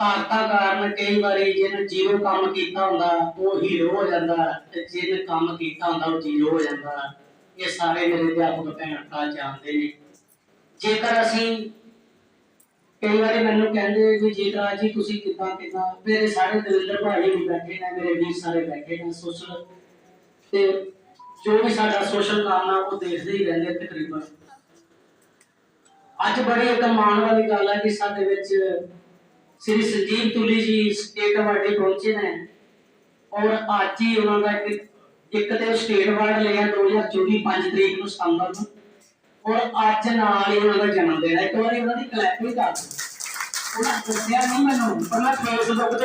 ਤਾਕਤਾਂ ਕਾਰਨ ਕਈ ਵਾਰੀ ਜਿਹਨੇ ਜ਼ੀਰੋ ਕੰਮ ਕੀਤਾ ਹੁੰਦਾ, ਉਹ ਹੀਰੋ ਹੋ ਜਾਂਦਾ ਤੇ ਜਿਹਨੇ ਕੰਮ ਕੀਤਾ ਹੁੰਦਾ, ਉਹ ਜ਼ੀਰੋ ਹੋ ਜਾਂਦਾ। ਇਹ ਸਾਰੇ ਮੇਰੇ ਅਧਿਆਪਕ ਭੈਣ ਭਰਾ ਜਾਣਦੇ ਨੇ। ਜੇਕਰ ਅਸੀਂ ਕਈ ਵਾਰੀ ਮੈਨੂੰ ਕਹਿੰਦੇ ਵੀ ਜੀਤਰਾ ਜੀ, ਤੁਸੀਂ ਕਿੱਦਾਂ ਕਿੱਦਾਂ? ਮੇਰੇ ਸਾਰੇ ਦਵਿੰਦਰ ਭਾਈ ਵੀ ਬੈਠੇ ਨੇ, ਮੇਰੇ ਵੀਰ ਸਾਰੇ ਬੈਠੇ ਨੇ ਸੋਸ਼ਲ ਤੇ ਜੋ ਵੀ ਸਾਡਾ ਸੋਸ਼ਲ ਕੰਮ ਆ, ਉਹ ਦੇਖਦੇ ਹੀ ਰਹਿੰਦੇ ਤਕਰੀਬਨ। ਅੱਜ ਬੜੀ ਇੱਕ ਮਾਣ ਵਾਲੀ ਗੱਲ ਹੈ ਕਿ ਸਾਡੇ ਵਿੱਚ ਸ੍ਰੀ ਸੰਜੀਵ ਤੁਲੀ ਜੀ ਸਟੇਟ ਅਵਾਰਡੀ ਪਹੁੰਚੇ ਨੇ। ਔਰ ਅੱਜ ਹੀ ਉਹਨਾਂ ਦਾ ਇੱਕ ਇੱਕ ਤੇ ਸਟੇਟ ਅਵਾਰਡ ਲਿਆ 2024 5 ਤਰੀਕ ਨੂੰ ਸਤੰਬਰ ਨੂੰ। ਔਰ ਅੱਜ ਨਾਲ ਹੀ ਉਹਨਾਂ ਦਾ ਜਨਮ ਦਿਨ ਹੈ ਇੱਕ ਵਾਰੀ ਉਹਨਾਂ ਦੀ ਕਲੈਪ ਵੀ ਕਰ ਦਿਓ। ਉਹਨਾਂ ਦੱਸਿਆ ਨਹੀਂ ਮੈਨੂੰ, ਪਰ ਮੈਂ ਫੇਸਬੁੱਕ ਤੇ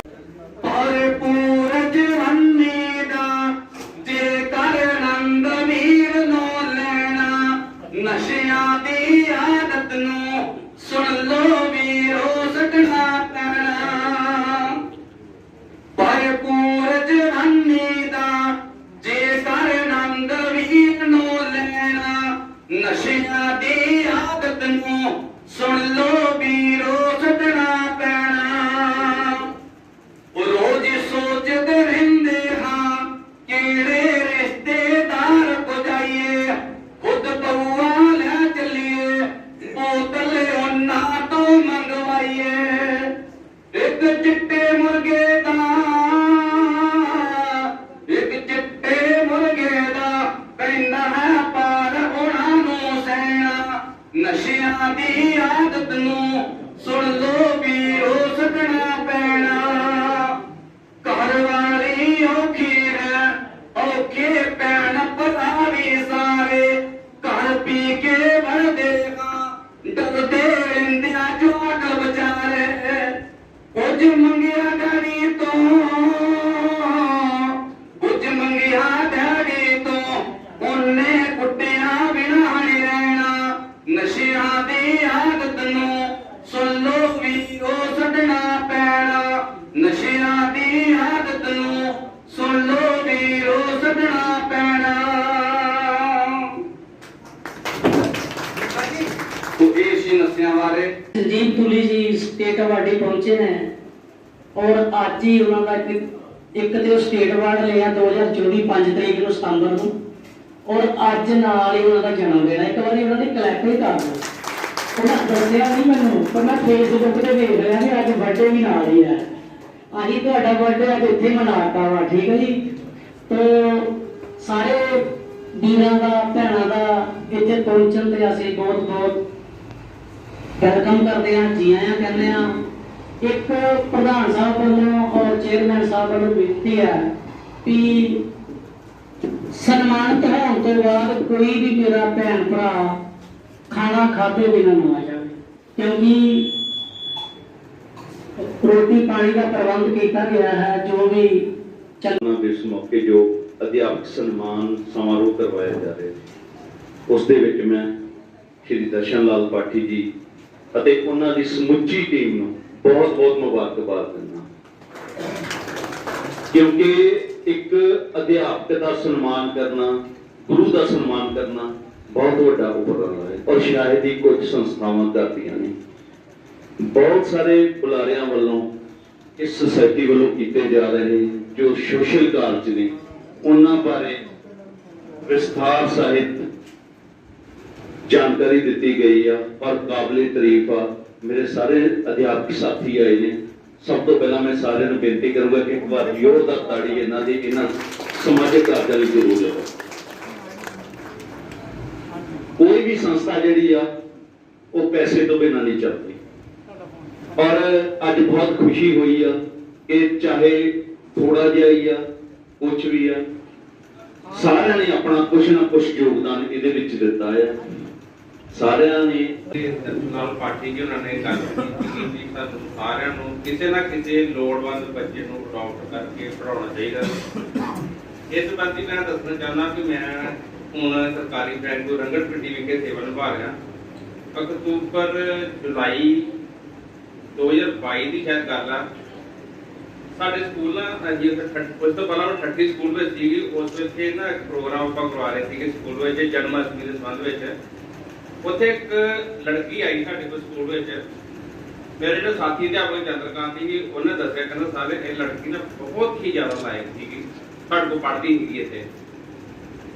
ਔਰ ਪੂਰਜ So Lord. ਨਸ਼ਿਆਂ ਦੀ ਆਦਤ ਨੂੰ ਉਹ ਇਹ ਸੀ ਨਸ਼ਿਆਂ ਬਾਰੇ ਸਟੇਟ ਅਵਾਰਡੀ ਪਹੁੰਚੇ ਨੇ ਔਰ ਅੱਜ ਹੀ ਉਹਨਾਂ ਦਾ ਇੱਕ ਇੱਕ ਤੇ ਸਟੇਟ ਅਵਾਰਡ ਲਿਆ 2024 5 ਤਰੀਕ ਨੂੰ ਸਤੰਬਰ ਨੂੰ ਔਰ ਅੱਜ ਨਾਲ ਹੀ ਉਹਨਾਂ ਦਾ ਜਨਮ ਦਿਨ ਹੈ ਇੱਕ ਵਾਰੀ ਉਹਨਾਂ ਦੀ ਕਲੈਕਟ ਹੀ ਕਰ ਦਿਓ। ਉਹਨਾਂ ਦੱਸਿਆ ਨਹੀਂ ਮੈਨੂੰ, ਪਰ ਮੈਂ ਫੇਸਬੁੱਕ ਤੇ ਵੇਖ ਰਿਹਾ ਕਿ ਅੱਜ ਬਰਥਡੇ ਵੀ ਨਾਲ ਹੀ ਹੈ ਅਸੀਂ ਤੁਹਾਡਾ ਬਰਥਡੇ ਅੱਜ ਇੱਥੇ ਮਨਾਤਾ ਵਾ, ਠੀਕ ਹੈ ਜੀ? ਤੋ ਸਾਰੇ ਵੀਰਾਂ ਦਾ, ਭੈਣਾਂ ਦਾ ਇੱਥੇ ਪਹੁੰਚਣ ਤੇ ਅਸੀਂ ਬਹੁਤ ਬਹੁਤ ਵੈਲਕਮ ਕਰਦੇ ਹਾਂ ਜੀ ਆਇਆਂ ਕਹਿੰਦੇ ਹਾਂ। ਇੱਕ ਪ੍ਰਧਾਨ ਸਾਹਿਬ ਵੱਲੋਂ ਔਰ ਚੇਅਰਮੈਨ ਸਾਹਿਬ ਵੱਲੋਂ ਬੇਨਤੀ ਹੈ ਕਿ ਸਨਮਾਨਿਤ ਹੋਣ ਤੋਂ ਬਾਅਦ ਕੋਈ ਵੀ ਮੇਰਾ ਭੈਣ ਭਰਾ ਖਾਣਾ ਖਾਦੇ ਬਿਨਾਂ ਨਾ ਜਾਵੇ। ਕਿਉਂਕਿ ਰੋਟੀ ਪਾਣੀ ਦਾ ਪ੍ਰਬੰਧ ਕੀਤਾ ਗਿਆ ਹੈ, ਜੋ ਵੀ ਚੱਲ ਇਸ ਮੌਕੇ ਜੋ ਅਧਿਆਪਕ ਸਨਮਾਨ ਸਮਾਰੋਹ ਕਰਵਾਇਆ ਜਾ ਰਿਹਾ ਹੈ, ਉਸ ਦੇ ਵਿੱਚ ਮੈਂ ਸ਼੍ਰੀ ਦਰਸ਼ਨ ਲਾਲ ਪਾਠੀ ਜੀ ਅਤੇ ਉਹਨਾਂ ਦੀ ਸਮੁੱਚੀ ਟੀਮ ਨੂੰ ਬਹੁਤ ਬਹੁਤ ਮੁਬਾਰਕਬਾਦ ਦਿੰਦਾ ਕਿਉਂਕਿ ਇੱਕ ਅਧਿਆਪਕ ਦਾ ਸਨਮਾਨ ਕਰਨਾ, ਗੁਰੂ ਦਾ ਸਨਮਾਨ ਕਰਨਾ ਬਹੁਤ ਵੱਡਾ ਉਪਰਾਲਾ ਹੈ ਔਰ ਸ਼ਾਇਦ ਹੀ ਕੁਝ ਸੰਸਥਾਵਾਂ ਕਰਦੀਆਂ ਨੇ। ਬਹੁਤ ਸਾਰੇ ਬੁਲਾਰਿਆਂ ਵੱਲੋਂ ਇਸ ਸੁਸਾਇਟੀ ਵੱਲੋਂ ਕੀਤੇ ਜਾ ਰਹੇ ਜੋ ਸੋਸ਼ਲ ਕਾਰਜ ਨੇ, ਉਹਨਾਂ ਬਾਰੇ ਵਿਸਥਾਰ ਸਹਿਤ ਜਾਣਕਾਰੀ ਦਿੱਤੀ ਗਈ ਆ ਔਰ ਕਾਬਲੇ ਤਾਰੀਫ ਆ। ਮੇਰੇ ਸਾਰੇ ਅਧਿਆਪਕ ਸਾਥੀ ਆਏ ਨੇ। ਸਭ ਤੋਂ ਪਹਿਲਾਂ ਮੈਂ ਸਾਰਿਆਂ ਨੂੰ ਬੇਨਤੀ ਕਰੂੰਗਾ ਕਿ ਇੱਕ ਵਾਰ ਜ਼ੋਰਦਾਰ ਤਾੜੀ ਇਹਨਾਂ ਦੀ, ਇਹਨਾਂ ਸਮਾਜਿਕ ਕਾਰਜਾਂ ਲਈ ਜ਼ਰੂਰ ਲਗਾਓ ਕੋਈ ਵੀ ਸੰਸਥਾ ਜਿਹੜੀ ਆ, ਉਹ ਪੈਸੇ ਤੋਂ ਬਿਨਾਂ ਨਹੀਂ ਚੱਲਦੀ। ਔਰ ਅੱਜ ਬਹੁਤ ਖੁਸ਼ੀ ਹੋਈ ਆ ਕਿ ਚਾਹੇ ਥੋੜਾ ਜਿਹਾ ਹੀ ਆ ਕੁਝ ਵੀ ਆ, ਸਾਰਿਆਂ ਨੇ ਆਪਣਾ ਕੁਝ ਨਾ ਕੁਝ ਯੋਗਦਾਨ ਇਹਦੇ ਵਿੱਚ ਦਿੱਤਾ ਆ। ਸਾਰਿਆਂ ਨੇ ਨਾਲ ਪਾਰਟੀ ਜੀ ਉਹਨਾਂ ਨੇ ਗੱਲ ਕੀਤੀ ਕਿ ਸਾਨੂੰ ਸਾਰਿਆਂ ਨੂੰ ਕਿਸੇ ਨਾ ਕਿਸੇ ਲੋੜਵੰਦ ਬੱਚੇ ਨੂੰ ਅਡਾਪਟ ਕਰਕੇ ਪੜਾਉਣਾ ਚਾਹੀਦਾ ਇਸ ਸੰਬੰਧੀ ਮੈਂ ਦੱਸਣਾ ਚਾਹੁੰਦਾ ਕਿ ਮੈਂ ਹੁਣ ਸਰਕਾਰੀ ਬੈਂਕ ਰੰਗੜ ਪਿੰਡੀ ਵਿਖੇ ਸੇਵਾ ਨਿਭਾ ਰਿਹਾ। ਅਕਤੂਬਰ, ਜੁਲਾਈ 2022 ਦੀ ਸ਼ਾਇਦ ਗੱਲ ਆ। ਸਾਡੇ ਸਕੂਲ ਨਾ ਜੀ ਉਸ ਤੋਂ ਪਹਿਲਾਂ ਮੈਂ 30 ਸਕੂਲ ਵਿੱਚ ਸੀਗੀ। ਉਸ ਵਿੱਚ ਨਾ ਇੱਕ ਪ੍ਰੋਗਰਾਮ ਆਪਾਂ ਕਰਵਾ ਰਹੇ ਸੀਗੇ ਸਕੂਲ ਵਿੱਚ, ਜਨਮ ਅਸ਼ਟਮੀ ਦੇ ਸੰਬੰਧ ਵਿੱਚ। ਉੱਥੇ ਇੱਕ ਲੜਕੀ ਆਈ ਸਾਡੇ ਕੋਲ ਸਕੂਲ ਵਿੱਚ। ਮੇਰੇ ਜਿਹੜੇ ਸਾਥੀ ਅਧਿਆਪਕ ਚੰਦਰਕਾਂਤ ਜੀ ਉਹਨੇ ਦੱਸਿਆ, ਕਹਿੰਦਾ ਸਾਰੇ ਇਹ ਲੜਕੀ ਨਾ ਬਹੁਤ ਹੀ ਜ਼ਿਆਦਾ ਲਾਇਕ ਸੀਗੀ। ਸਾਡੇ ਕੋਲ ਪੜ੍ਹਦੀ ਸੀਗੀ ਇੱਥੇ।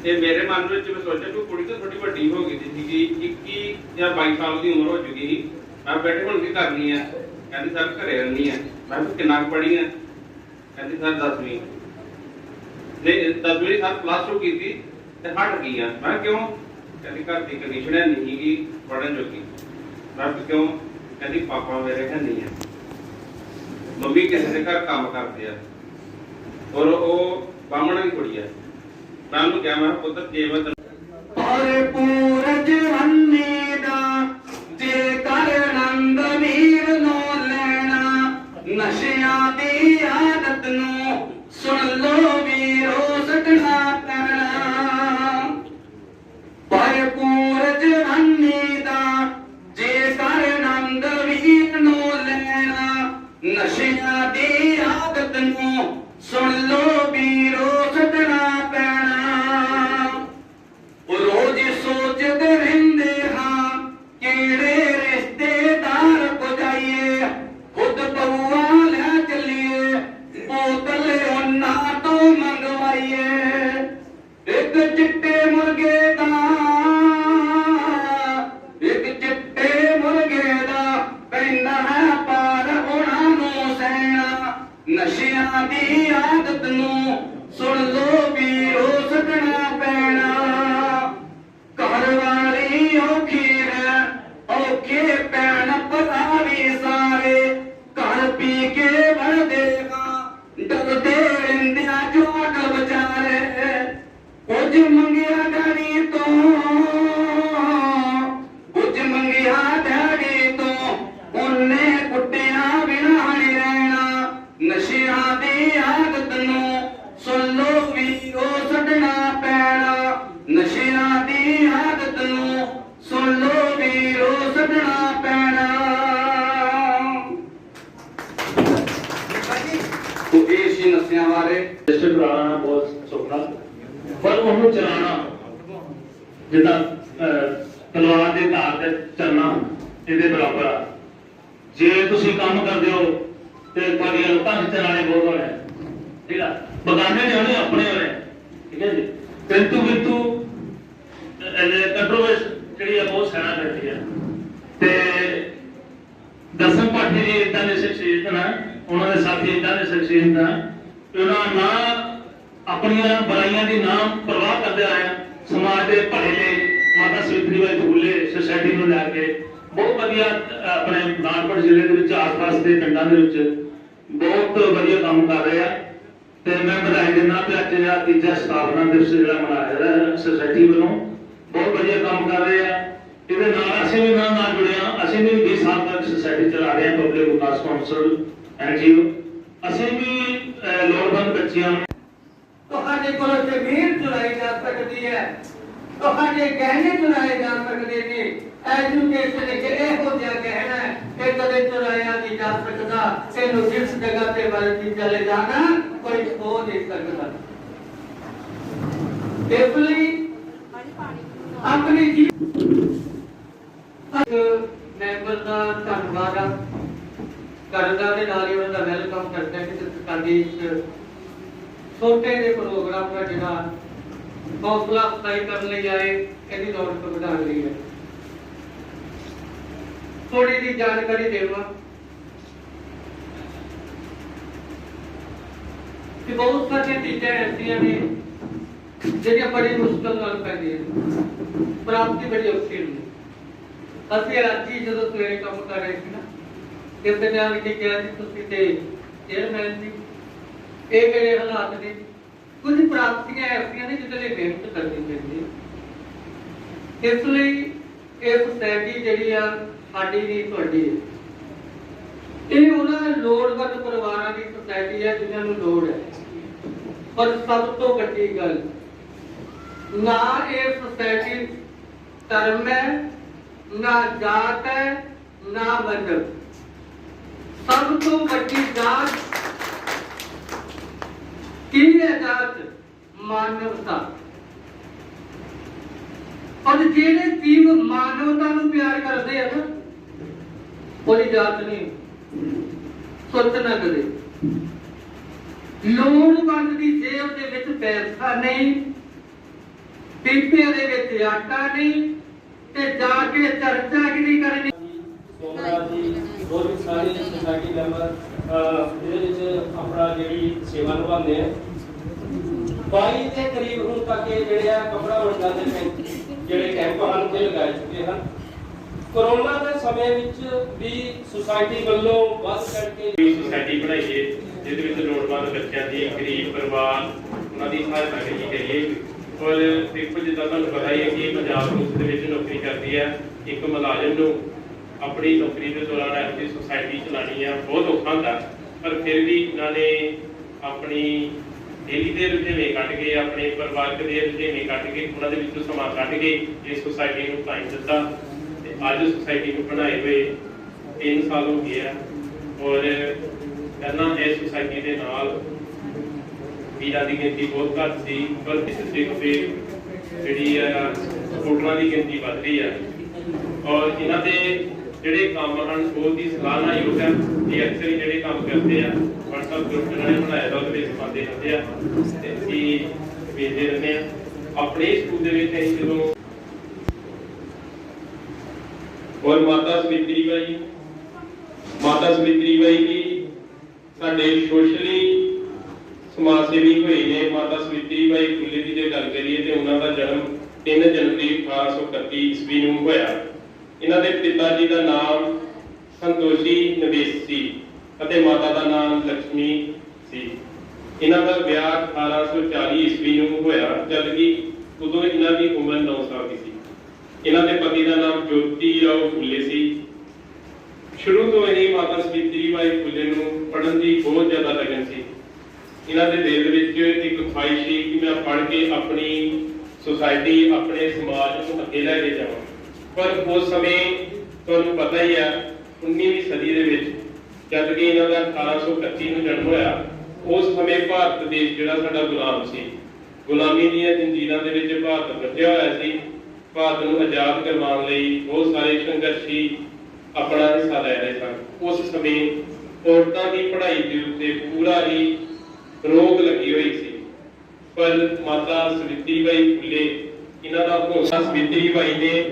ਤੇ ਮੇਰੇ ਮਨ ਵਿੱਚ ਮੈਂ ਸੋਚਿਆ ਕਿ ਕੁੜੀ ਤਾਂ ਥੋੜੀ ਵੱਡੀ ਹੋ ਗਈ ਸੀ, ਸੀਗੀ 21 ਜਾਂ 22 ਸਾਲ ਦੀ ਉਮਰ ਹੋ ਚੁੱਕੀ ਸੀ। ਮੈਂ ਬੈਠੇ ਹੁਣ ਕੀ ਕਰਨੀ ਆ? ਕਹਿੰਦੀ, ਸਰ, ਘਰੇ ਰਹਿਣੀ ਆ। ਮੈਂ ਕਿਹਾ ਕਿੰਨਾ ਕੁ ਪੜ੍ਹੀ ਆ? ਕਹਿੰਦੀ, ਸਰ 10ਵੀਂ ਨਹੀਂ 10ਵੀਂ ਸਰ ਪਲੱਸ 2 ਕੀਤੀ ਤੇ ਹਟ ਗਈ ਆ। ਮੈਂ ਕਿਹਾ, ਕਿਉਂ? ਕਹਿੰਦੀ ਘਰ ਦੀ ਕੰਡੀਸ਼ਨ ਹੈ ਨਹੀਂ ਗੀ ਪੜਨ ਜੋਗੀ। ਮੈਂ ਕਿਹਾ ਕਿਉਂ? ਕਹਿੰਦੀ ਪਾਪਾ ਮੇਰੇ ਹੈ ਨਹੀਂ ਆ। ਮੰਮੀ ਕਿਸੇ ਦੇ ਘਰ ਕੰਮ ਕਰਦੇ ਆ। ਔਰ ਉਹ ਬਾਹਮਣ ਦੀ ਕੁੜੀ ਆ। ਮੈਂ ਉਹਨੂੰ ਕਿਹਾ, ਮੈਂ ਪੁੱਤਰ ਜੇ ਮੈਂ ਔਰ ਪੂਰਜ ਵੰਨੀ ਦਾ ਜੇ ਕਰ ਨੰਦ ਵੀਰ ਨੂੰ ਲੈਣਾ, ਨਸ਼ਿਆਂ ਦੀ ਆਦਤ ਨੂੰ ਸੁਣ ਲੋ ਪਰ ਕੰਟਰੋਵਰਸ ਜਿਹੜੀ ਆ ਬਹੁਤ ਸਹਿਣਾ ਕਰਦੀ ਆ। ਤੇ ਦਸਮ ਪਾਠੀ ਜੀ ਇਦਾਂ ਦੇ ਸ਼ਖਸੀਅਤ ਨਾ ਉਹਨਾਂ ਦੇ ਸਾਥੀ ਇਦਾਂ ਦੇ ਸ਼ਖਸੀਅਤ ਨਾ ਉਹਨਾਂ ਨਾ ਆਪਣੀਆਂ ਬੁਰਾਈਆਂ ਦੀ ਨਾ ਪਰਵਾਹ ਕਰਦੇ ਆਏ ਸਮਾਜ ਦੇ ਭਲੇ ਲਈ, ਮਾਤਾ ਸਵਿਤਰੀ ਬਾਈ ਫੂਲੇ ਸੁਸਾਇਟੀ ਨੂੰ ਲੈ ਕੇ ਬਹੁਤ ਵਧੀਆ ਆਪਣੇ ਨਾਨਪੁਰ ਜ਼ਿਲ੍ਹੇ ਦੇ ਵਿੱਚ ਆਸ-ਪਾਸ ਦੇ ਪਿੰਡਾਂ ਦੇ ਵਿੱਚ ਬਹੁਤ ਵਧੀਆ ਕੰਮ ਕਰ ਰਹੇ ਆ। ਤੇ ਮੈਂ ਵਧਾਈ ਦਿੰਦਾ ਕਿ ਅੱਜ ਜਿਹੜਾ ਤੀਜਾ ਸਥਾਪਨਾ ਦਿਵਸ ਜਿਹੜਾ ਮਨਾਇਆ ਜਾ ਰਿਹਾ ਸੁਸਾਇਟੀ ਵੱਲੋਂ। ਬਹੁਤ ਵਧੀਆ ਕੰਮ ਕਰ ਰਹੇ ਆ ਇਹਦੇ ਨਾਲ ਅਸੀਂ ਵੀ ਨਾਲ ਨਾਲ ਜੁੜੇ ਹਾਂ ਅਸੀਂ ਵੀ 20 ਸਾਲ ਤੱਕ ਸੁਸਾਇਟੀ ਚਲਾ ਰਹੇ ਹਾਂ ਪਬਲਿਕ ਵਿਕਾਸ ਕੌਂਸਲ ਐਨਜੀਓ ਅਸੀਂ ਵੀ ਅਹ, ਲੋੜਵੰਦ ਬੱਚਿਆਂ ਨੂੰ ਤੁਹਾਡੇ ਕੋਲ ਜ਼ਮੀਨ ਚੁਰਾਈ ਜਾ ਸਕਦੀ ਹੈ ਤੁਹਾਡੇ ਗਹਿਣੇ ਚੁਰਾਏ ਜਾ ਸਕਦੇ ਨੇ ਐਜੂਕੇਸ਼ਨ ਇੱਕ ਇਹੋ ਜਿਹਾ ਗਹਿਣਾ ਹੈ ਕਿ ਕਦੇ ਚੁਰਾਇਆ ਨਹੀਂ ਜਾ ਸਕਦਾ ਇਹਨੂੰ ਜਿਸ ਜਗ੍ਹਾ ਤੇ ਮਰਜ਼ੀ ਚਲੇ ਜਾਣਾ ਕੋਈ ਖੋ ਨਹੀਂ ਸਕਦਾ ਇਸ ਲਈ ਆਪਣੀ ਜੀ। ਮੈਂਬਰ ਦਾ ਧੰਨਵਾਦ ਕਰਦਾ ਦੇ ਨਾਲ ਹੀ ਉਹਨਾਂ ਦਾ ਵੈਲਕਮ ਕਰਦਾ ਕਿ ਸਾਡੀ ਇਸ ਛੋਟੇ ਜਿਹੇ ਪ੍ਰੋਗਰਾਮ ਦਾ ਜਿਹੜਾ ਹੌਸਲਾ ਅਫਜ਼ਾਈ ਕਰਨ ਲਈ ਆਏ, ਇਹਦੀ ਰੌਣਕ ਵਧਾਉਣ ਲਈ ਹੈ ਥੋੜੀ ਜਿਹੀ ਜਾਣਕਾਰੀ ਦੇਵਾਂ ਕਿ ਬਹੁਤ ਸਾਰੀਆਂ ਚੀਜ਼ਾਂ ਐਸੀਆਂ ਨੇ ਜਿਹੜੀਆਂ ਬੜੀ ਮੁਸ਼ਕਲ ਨਾਲ ਪੈਂਦੀਆਂ ਨੇ ਪ੍ਰਾਪਤੀ ਬੜੀ ਔਖੀ ਹੁੰਦੀ ਅਸੀਂ ਅੱਜ ਜਦੋਂ ਸਵੇਰੇ ਕੰਮ ਕਰ ਰਹੇ ਸੀ ਨਾ ਕਿਸੇ ਨੇ ਆ ਕੇ ਕਿਹਾ ਜੀ ਤੁਸੀਂ ਤੇ ਚੇਅਰਮੈਨ ਜੀ, ਇਹ ਕਿਹੜੇ ਹਾਲਾਤ ਨੇ। ਕੁਝ ਪ੍ਰਾਪਤੀਆਂ ਐਸੀਆਂ ਨੇ ਜਿਹਦੇ ਲਈ ਮਿਹਨਤ ਕਰਨੀ ਪੈਂਦੀ ਹੈ। ਇਸ ਲਈ ਇਹ ਸੁਸਾਇਟੀ ਜਿਹੜੀ ਆ, ਸਾਡੀ ਨਹੀਂ, ਤੁਹਾਡੀ ਹੈ। ਇਹ ਉਹਨਾਂ ਲੋੜਵੰਦ ਪਰਿਵਾਰਾਂ ਦੀ ਸੋਸਾਇਟੀ ਹੈ, ਜਿਨ੍ਹਾਂ ਨੂੰ ਲੋੜ ਹੈ। ਪਰ ਸਭ ਤੋਂ ਵੱਡੀ ਗੱਲ ਨਾ ਇਹ ਸੁਸਾਇਟੀ ਧਰਮ ਹੈ, ਨਾ ਜਾਤ ਹੈ, ਨਾ ਮਜ਼ਹਬ ਸਭ ਤੋਂ ਵੱਡੀ ਜਾਤ ਕੀ ਹੈ ਜਾਤ? ਮਾਨਵਤਾ। ਔਰ ਜਿਹੜੇ ਜੀਵ ਮਾਨਵਤਾ ਨੂੰ ਪਿਆਰ ਕਰਦੇ ਆ ਨਾ, ਉਹਦੀ ਜਾਤ ਨਹੀਂ। ਸੋਚਣਾ ਕਰੇ। ਲੋੜਵੰਦ ਦੀ ਜੇਬ ਦੇ ਵਿੱਚ ਪੈਸਾ ਨਹੀਂ ਪੀਪਿਆਂ ਦੇ ਵਿੱਚ ਆਟਾ ਨਹੀਂ ਤੇ ਜਾ ਕੇ ਚਰਚਾ ਕਿਹਦੀ ਕਰਨੀ। ਸੋਮਨਾਥ ਜੀ ਹੋਰ ਵੀ ਸਾਰੇ ਸੁਸਾਇਟੀ ਮੈਂਬਰ ਇਹਦੇ ਵਿੱਚ ਆਪਣਾ ਜਿਹੜੀ ਸੇਵਾ ਨਿਭਾਉਂਦੇ ਆ। 22 ਦੇ ਕਰੀਬ ਹੁਣ ਤੱਕ ਇਹ ਜਿਹੜੇ ਆ ਕਪੜਾ ਵੰਡਾਂ ਦੇ ਕੈਂਪ ਜਿਹੜੇ ਕੈਂਪ ਹਨ ਇਹ ਲਗਾਏ ਚੁੱਕੇ ਹਨ। ਕਰੋਨਾ ਦੇ ਸਮੇਂ ਵਿੱਚ ਵੀ ਸੁਸਾਇਟੀ ਵੱਲੋਂ ਵੱਧ ਚੜ੍ਹ ਕੇ ਵੀ ਸੁਸਾਇਟੀ ਬਣਾਈਏ ਜਿਹਦੇ ਵਿੱਚ ਲੋੜਵੰਦ ਬੱਚਿਆਂ ਦੀ ਗਰੀਬ ਪਰਿਵਾਰ ਉਹਨਾਂ ਦੀ ਸਹਾਇਤਾ ਕਰੀ ਕਰੀਏ ਔਰ ਦੇਖੋ ਜਿੱਦਾਂ ਤੁਹਾਨੂੰ ਪਤਾ ਹੀ ਹੈ ਕਿ ਪੰਜਾਬ ਪੁਲਿਸ ਦੇ ਵਿੱਚ ਨੌਕਰੀ ਕਰਦੀ ਹੈ, ਇੱਕ ਮੁਲਾਜ਼ਮ ਨੂੰ ਆਪਣੀ ਨੌਕਰੀ ਦੇ ਦੌਰਾਨ ਇਹੋ ਜਿਹੀ ਸੁਸਾਇਟੀ ਚਲਾਉਣੀ ਆ, ਬਹੁਤ ਔਖਾ ਹੁੰਦਾ। ਪਰ ਫਿਰ ਵੀ ਇਹਨਾਂ ਨੇ ਆਪਣੀ ਡੇਲੀ ਦੇ ਰੁਝੇਵੇਂ ਕੱਢ ਕੇ, ਆਪਣੇ ਪਰਿਵਾਰਕ ਦੇ ਰੁਝੇਵੇਂ ਕੱਢ ਕੇ, ਉਹਨਾਂ ਦੇ ਵਿੱਚੋਂ ਸਮਾਂ ਕੱਢ ਕੇ ਇਸ ਸੁਸਾਇਟੀ ਨੂੰ ਟਾਈਮ ਦਿੱਤਾ ਤੇ ਅੱਜ ਸੁਸਾਇਟੀ ਨੂੰ ਬਣਾਏ ਹੋਏ 3 ਸਾਲ ਹੋ ਗਏ ਆ ਔਰ ਪਹਿਲਾਂ ਇਸ ਸੁਸਾਇਟੀ ਦੇ ਨਾਲ ਵੀਰਾਂ ਦੀ ਗਿਣਤੀ ਬਹੁਤ ਘੱਟ ਸੀ ਪਰ ਇਸ ਸਿੱਖ ਤੇ ਜਿਹੜੀ ਆ ਸਪੋਰਟਰਾਂ ਦੀ ਗਿਣਤੀ ਵੱਧ ਰਹੀ ਆ। ਔਰ ਇਹਨਾਂ ਦੇ ਜਿਹੜੇ ਕੰਮ ਹਨ ਬਹੁਤ ਹੀ ਸਲਾਹਨਾਯੋਗ ਹੈ ਇਹ ਅਕਸਰ ਹੀ ਜਿਹੜੇ ਕੰਮ ਕਰਦੇ ਆ WhatsApp ਗਰੁੱਪ ਇਹਨਾਂ ਬਣਾਇਆ ਦਾ, ਉਹਦੇ ਵਿੱਚ ਪਾਉਂਦੇ ਰਹਿੰਦੇ ਆ। ਤੇ ਅਸੀਂ ਵੇਚਦੇ ਰਹਿੰਦੇ ਆ। ਆਪਣੇ ਸਕੂਲ ਦੇ ਵਿੱਚ ਅਸੀਂ ਜਦੋਂ ਔਰ ਮਾਤਾ ਸਮਿਤਰੀ ਬਾਈ, ਮਾਤਾ ਸਮਿਤਰੀ ਬਾਈ ਜੀ, ਸਾਡੇ ਸੋਸ਼ਲੀ ਸਮਾਜ ਸੇਵੀ ਹੋਏ ਨੇ, ਮਾਤਾ ਸਵਿਤਰੀ ਬਾਈ ਫੁੱਲੇ ਦੀ ਜੇ ਗੱਲ ਕਰੀਏ ਤੇ ਉਹਨਾਂ ਦਾ ਜਨਮ 3 ਜਨਵਰੀ 1831 ਈਸਵੀ ਨੂੰ ਹੋਇਆ। ਇਹਨਾਂ ਦੇ ਪਿਤਾ ਜੀ ਦਾ ਨਾਮ ਸੰਤੋਸ਼ੀ ਨਵੇਸ਼ ਅਤੇ ਮਾਤਾ ਦਾ ਨਾਮ ਲక్ష్ਮੀ ਸੀ। ਇਹਨਾਂ ਦਾ ਵਿਆਹ 1840 ਈਸਵੀ ਨੂੰ ਹੋਇਆ ਜਦ ਕਿ ਉਦੋਂ ਇਹਨਾਂ ਦੀ ਉਮਰ 9 ਸਾਲ ਦੀ ਸੀ। ਇਹਨਾਂ ਦੇ ਪਤੀ ਦਾ ਨਾਮ ਜੋਤੀ ਰਾਓ ਫੁੱਲੇ ਸੀ। ਸ਼ੁਰੂ ਤੋਂ ਹੀ ਮਾਤਾ ਸਵਿਤਰੀ ਬਾਈ ਫੁੱਲੇ ਨੂੰ ਪੜਨ ਦੀ ਬਹੁਤ ਜ਼ਿਆਦਾ ਲਗਨ ਸੀ। ਇਹਨਾਂ ਦੇ ਦਿਲ ਵਿੱਚ ਇੱਕ ਖੁਆਇਸ਼ ਸੀ ਕਿ ਮੈਂ ਪੜ੍ਹ ਕੇ ਆਪਣੀ ਸੁਸਾਇਟੀ ਆਪਣੇ ਸਮਾਜ ਨੂੰ ਅੱਗੇ ਲੈ ਕੇ ਜਾਵਾਂ। ਪਰ ਉਸ ਸਮੇਂ ਤੁਹਾਨੂੰ ਪਤਾ ਹੀ ਆ 19ਵੀਂ ਸਦੀ ਦੇ ਵਿੱਚ ਜਦ ਕਿ ਇਹਨਾਂ ਦਾ 1831 ਨੂੰ ਜਨਮ ਹੋਇਆ, ਉਸ ਸਮੇਂ ਭਾਰਤ ਦੇਸ਼ ਜਿਹੜਾ ਸਾਡਾ ਗੁਲਾਮ ਸੀ। ਗੁਲਾਮੀ ਦੀਆਂ ਜੰਜੀਰਾਂ ਦੇ ਵਿੱਚ ਭਾਰਤ ਬੱਝਿਆ ਹੋਇਆ ਸੀ। ਭਾਰਤ ਨੂੰ ਆਜ਼ਾਦ ਕਰਵਾਉਣ ਲਈ ਬਹੁਤ ਸਾਰੇ ਸੰਘਰਸ਼ੀ ਆਪਣਾ ਹਿੱਸਾ ਲੈ ਰਹੇ ਸਨ। ਉਸ ਸਮੇਂ ਔਰਤਾਂ ਦੀ ਪੜ੍ਹਾਈ ਦੇ ਉੱਤੇ ਪੂਰਾ ਹੀ ਰੋਕ ਲੱਗੀ ਹੋਈ ਸੀ। ਪਰ ਮਾਤਾ ਸਵਿਤਰੀ ਫੁੱਲੇ, ਇਹਨਾਂ ਦਾ ਹੌਸਲਾ ਸਵਿਤਰੀ ਨੇ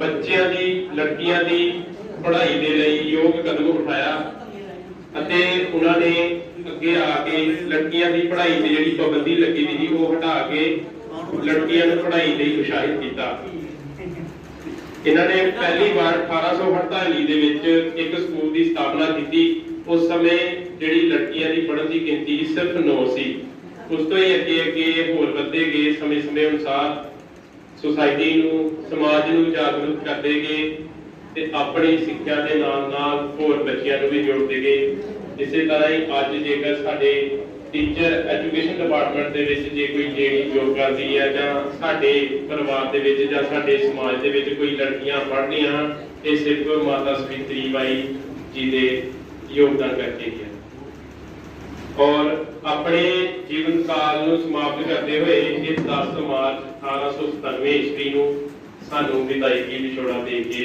ਬੱਚਿਆਂ ਦੀ, ਲੜਕੀਆਂ ਦੀ ਪੜ੍ਹਾਈ ਦੇ ਲਈ ਯੋਗ ਕਦਮ ਉਠਾਇਆ ਅਤੇ ਉਹਨਾਂ ਨੇ ਅੱਗੇ ਆ ਕੇ ਲੜਕੀਆਂ ਦੀ ਪੜ੍ਹਾਈ ਤੇ ਜਿਹੜੀ ਪਾਬੰਦੀ ਲੱਗੀ ਸੀ, ਉਹ ਹਟਾ ਕੇ ਲੜਕੀਆਂ ਨੂੰ ਪੜ੍ਹਾਈ ਲਈ ਉਤਸ਼ਾਹਿਤ ਕੀਤਾ। ਇਹਨਾਂ ਨੇ ਪਹਿਲੀ ਵਾਰ 1848 ਦੇ ਵਿੱਚ ਇੱਕ ਸਕੂਲ ਦੀ ਸਥਾਪਨਾ ਕੀਤੀ। ਉਸ ਸਮੇਂ ਜਿਹੜੀ ਲੜਕੀਆਂ ਦੀ ਪੜ੍ਹਨ ਦੀ ਗਿਣਤੀ ਸਿਰਫ 9 ਸੀ। ਉਸ ਤੋਂ ਹੀ ਅੱਗੇ ਅੱਗੇ ਹੋਰ ਵੱਧਦੇ ਗਏ ਸਮੇਂ-ਸਮੇਂ ਅਨੁਸਾਰ ਸੁਸਾਇਟੀ ਨੂੰ, ਸਮਾਜ ਨੂੰ ਜਾਗਰੂਕ ਕਰਦੇ ਗਏ ਤੇ ਆਪਣੀ ਸਿੱਖਿਆ ਦੇ ਨਾਲ ਨਾਲ ਹੋਰ ਬੱਚਿਆਂ ਨੂੰ ਵੀ ਜੋੜਦੇ ਗਏ। ਇਸੇ ਤਰ੍ਹਾਂ ਹੀ ਅੱਜ ਜੇਕਰ ਸਾਡੇ ਟੀਚਰ ਐਜੂਕੇਸ਼ਨ ਡਿਪਾਰਟਮੈਂਟ ਦੇ ਵਿੱਚ ਜੇ ਕੋਈ ਲੇਡੀ ਜੋਬ ਕਰਦੀ ਹੈ ਜਾਂ ਸਾਡੇ ਪਰਿਵਾਰ ਦੇ ਵਿੱਚ ਜਾਂ ਸਾਡੇ ਸਮਾਜ ਦੇ ਵਿੱਚ ਕੋਈ ਲੜਕੀਆਂ ਪੜ੍ਹਦੀਆਂ ਇਹ ਸਿਰਫ ਮਾਤਾ ਸਵਿਤਰੀ ਬਾਈ ਜੀ ਦੇ ਯੋਗਦਾਨ ਕਰਕੇ ਹੀ ਹੈ। ਔਰ ਆਪਣੇ ਜੀਵਨ ਕਾਲ ਨੂੰ ਸਮਾਪਤ ਕਰਦੇ ਹੋਏ ਇਹ 10 ਮਾਰਚ 1897 ਈਸਵੀ ਨੂੰ ਸਾਨੂੰ ਵਿਦਾਇਗੀ ਵਿਛੋੜਾ ਦੇ ਕੇ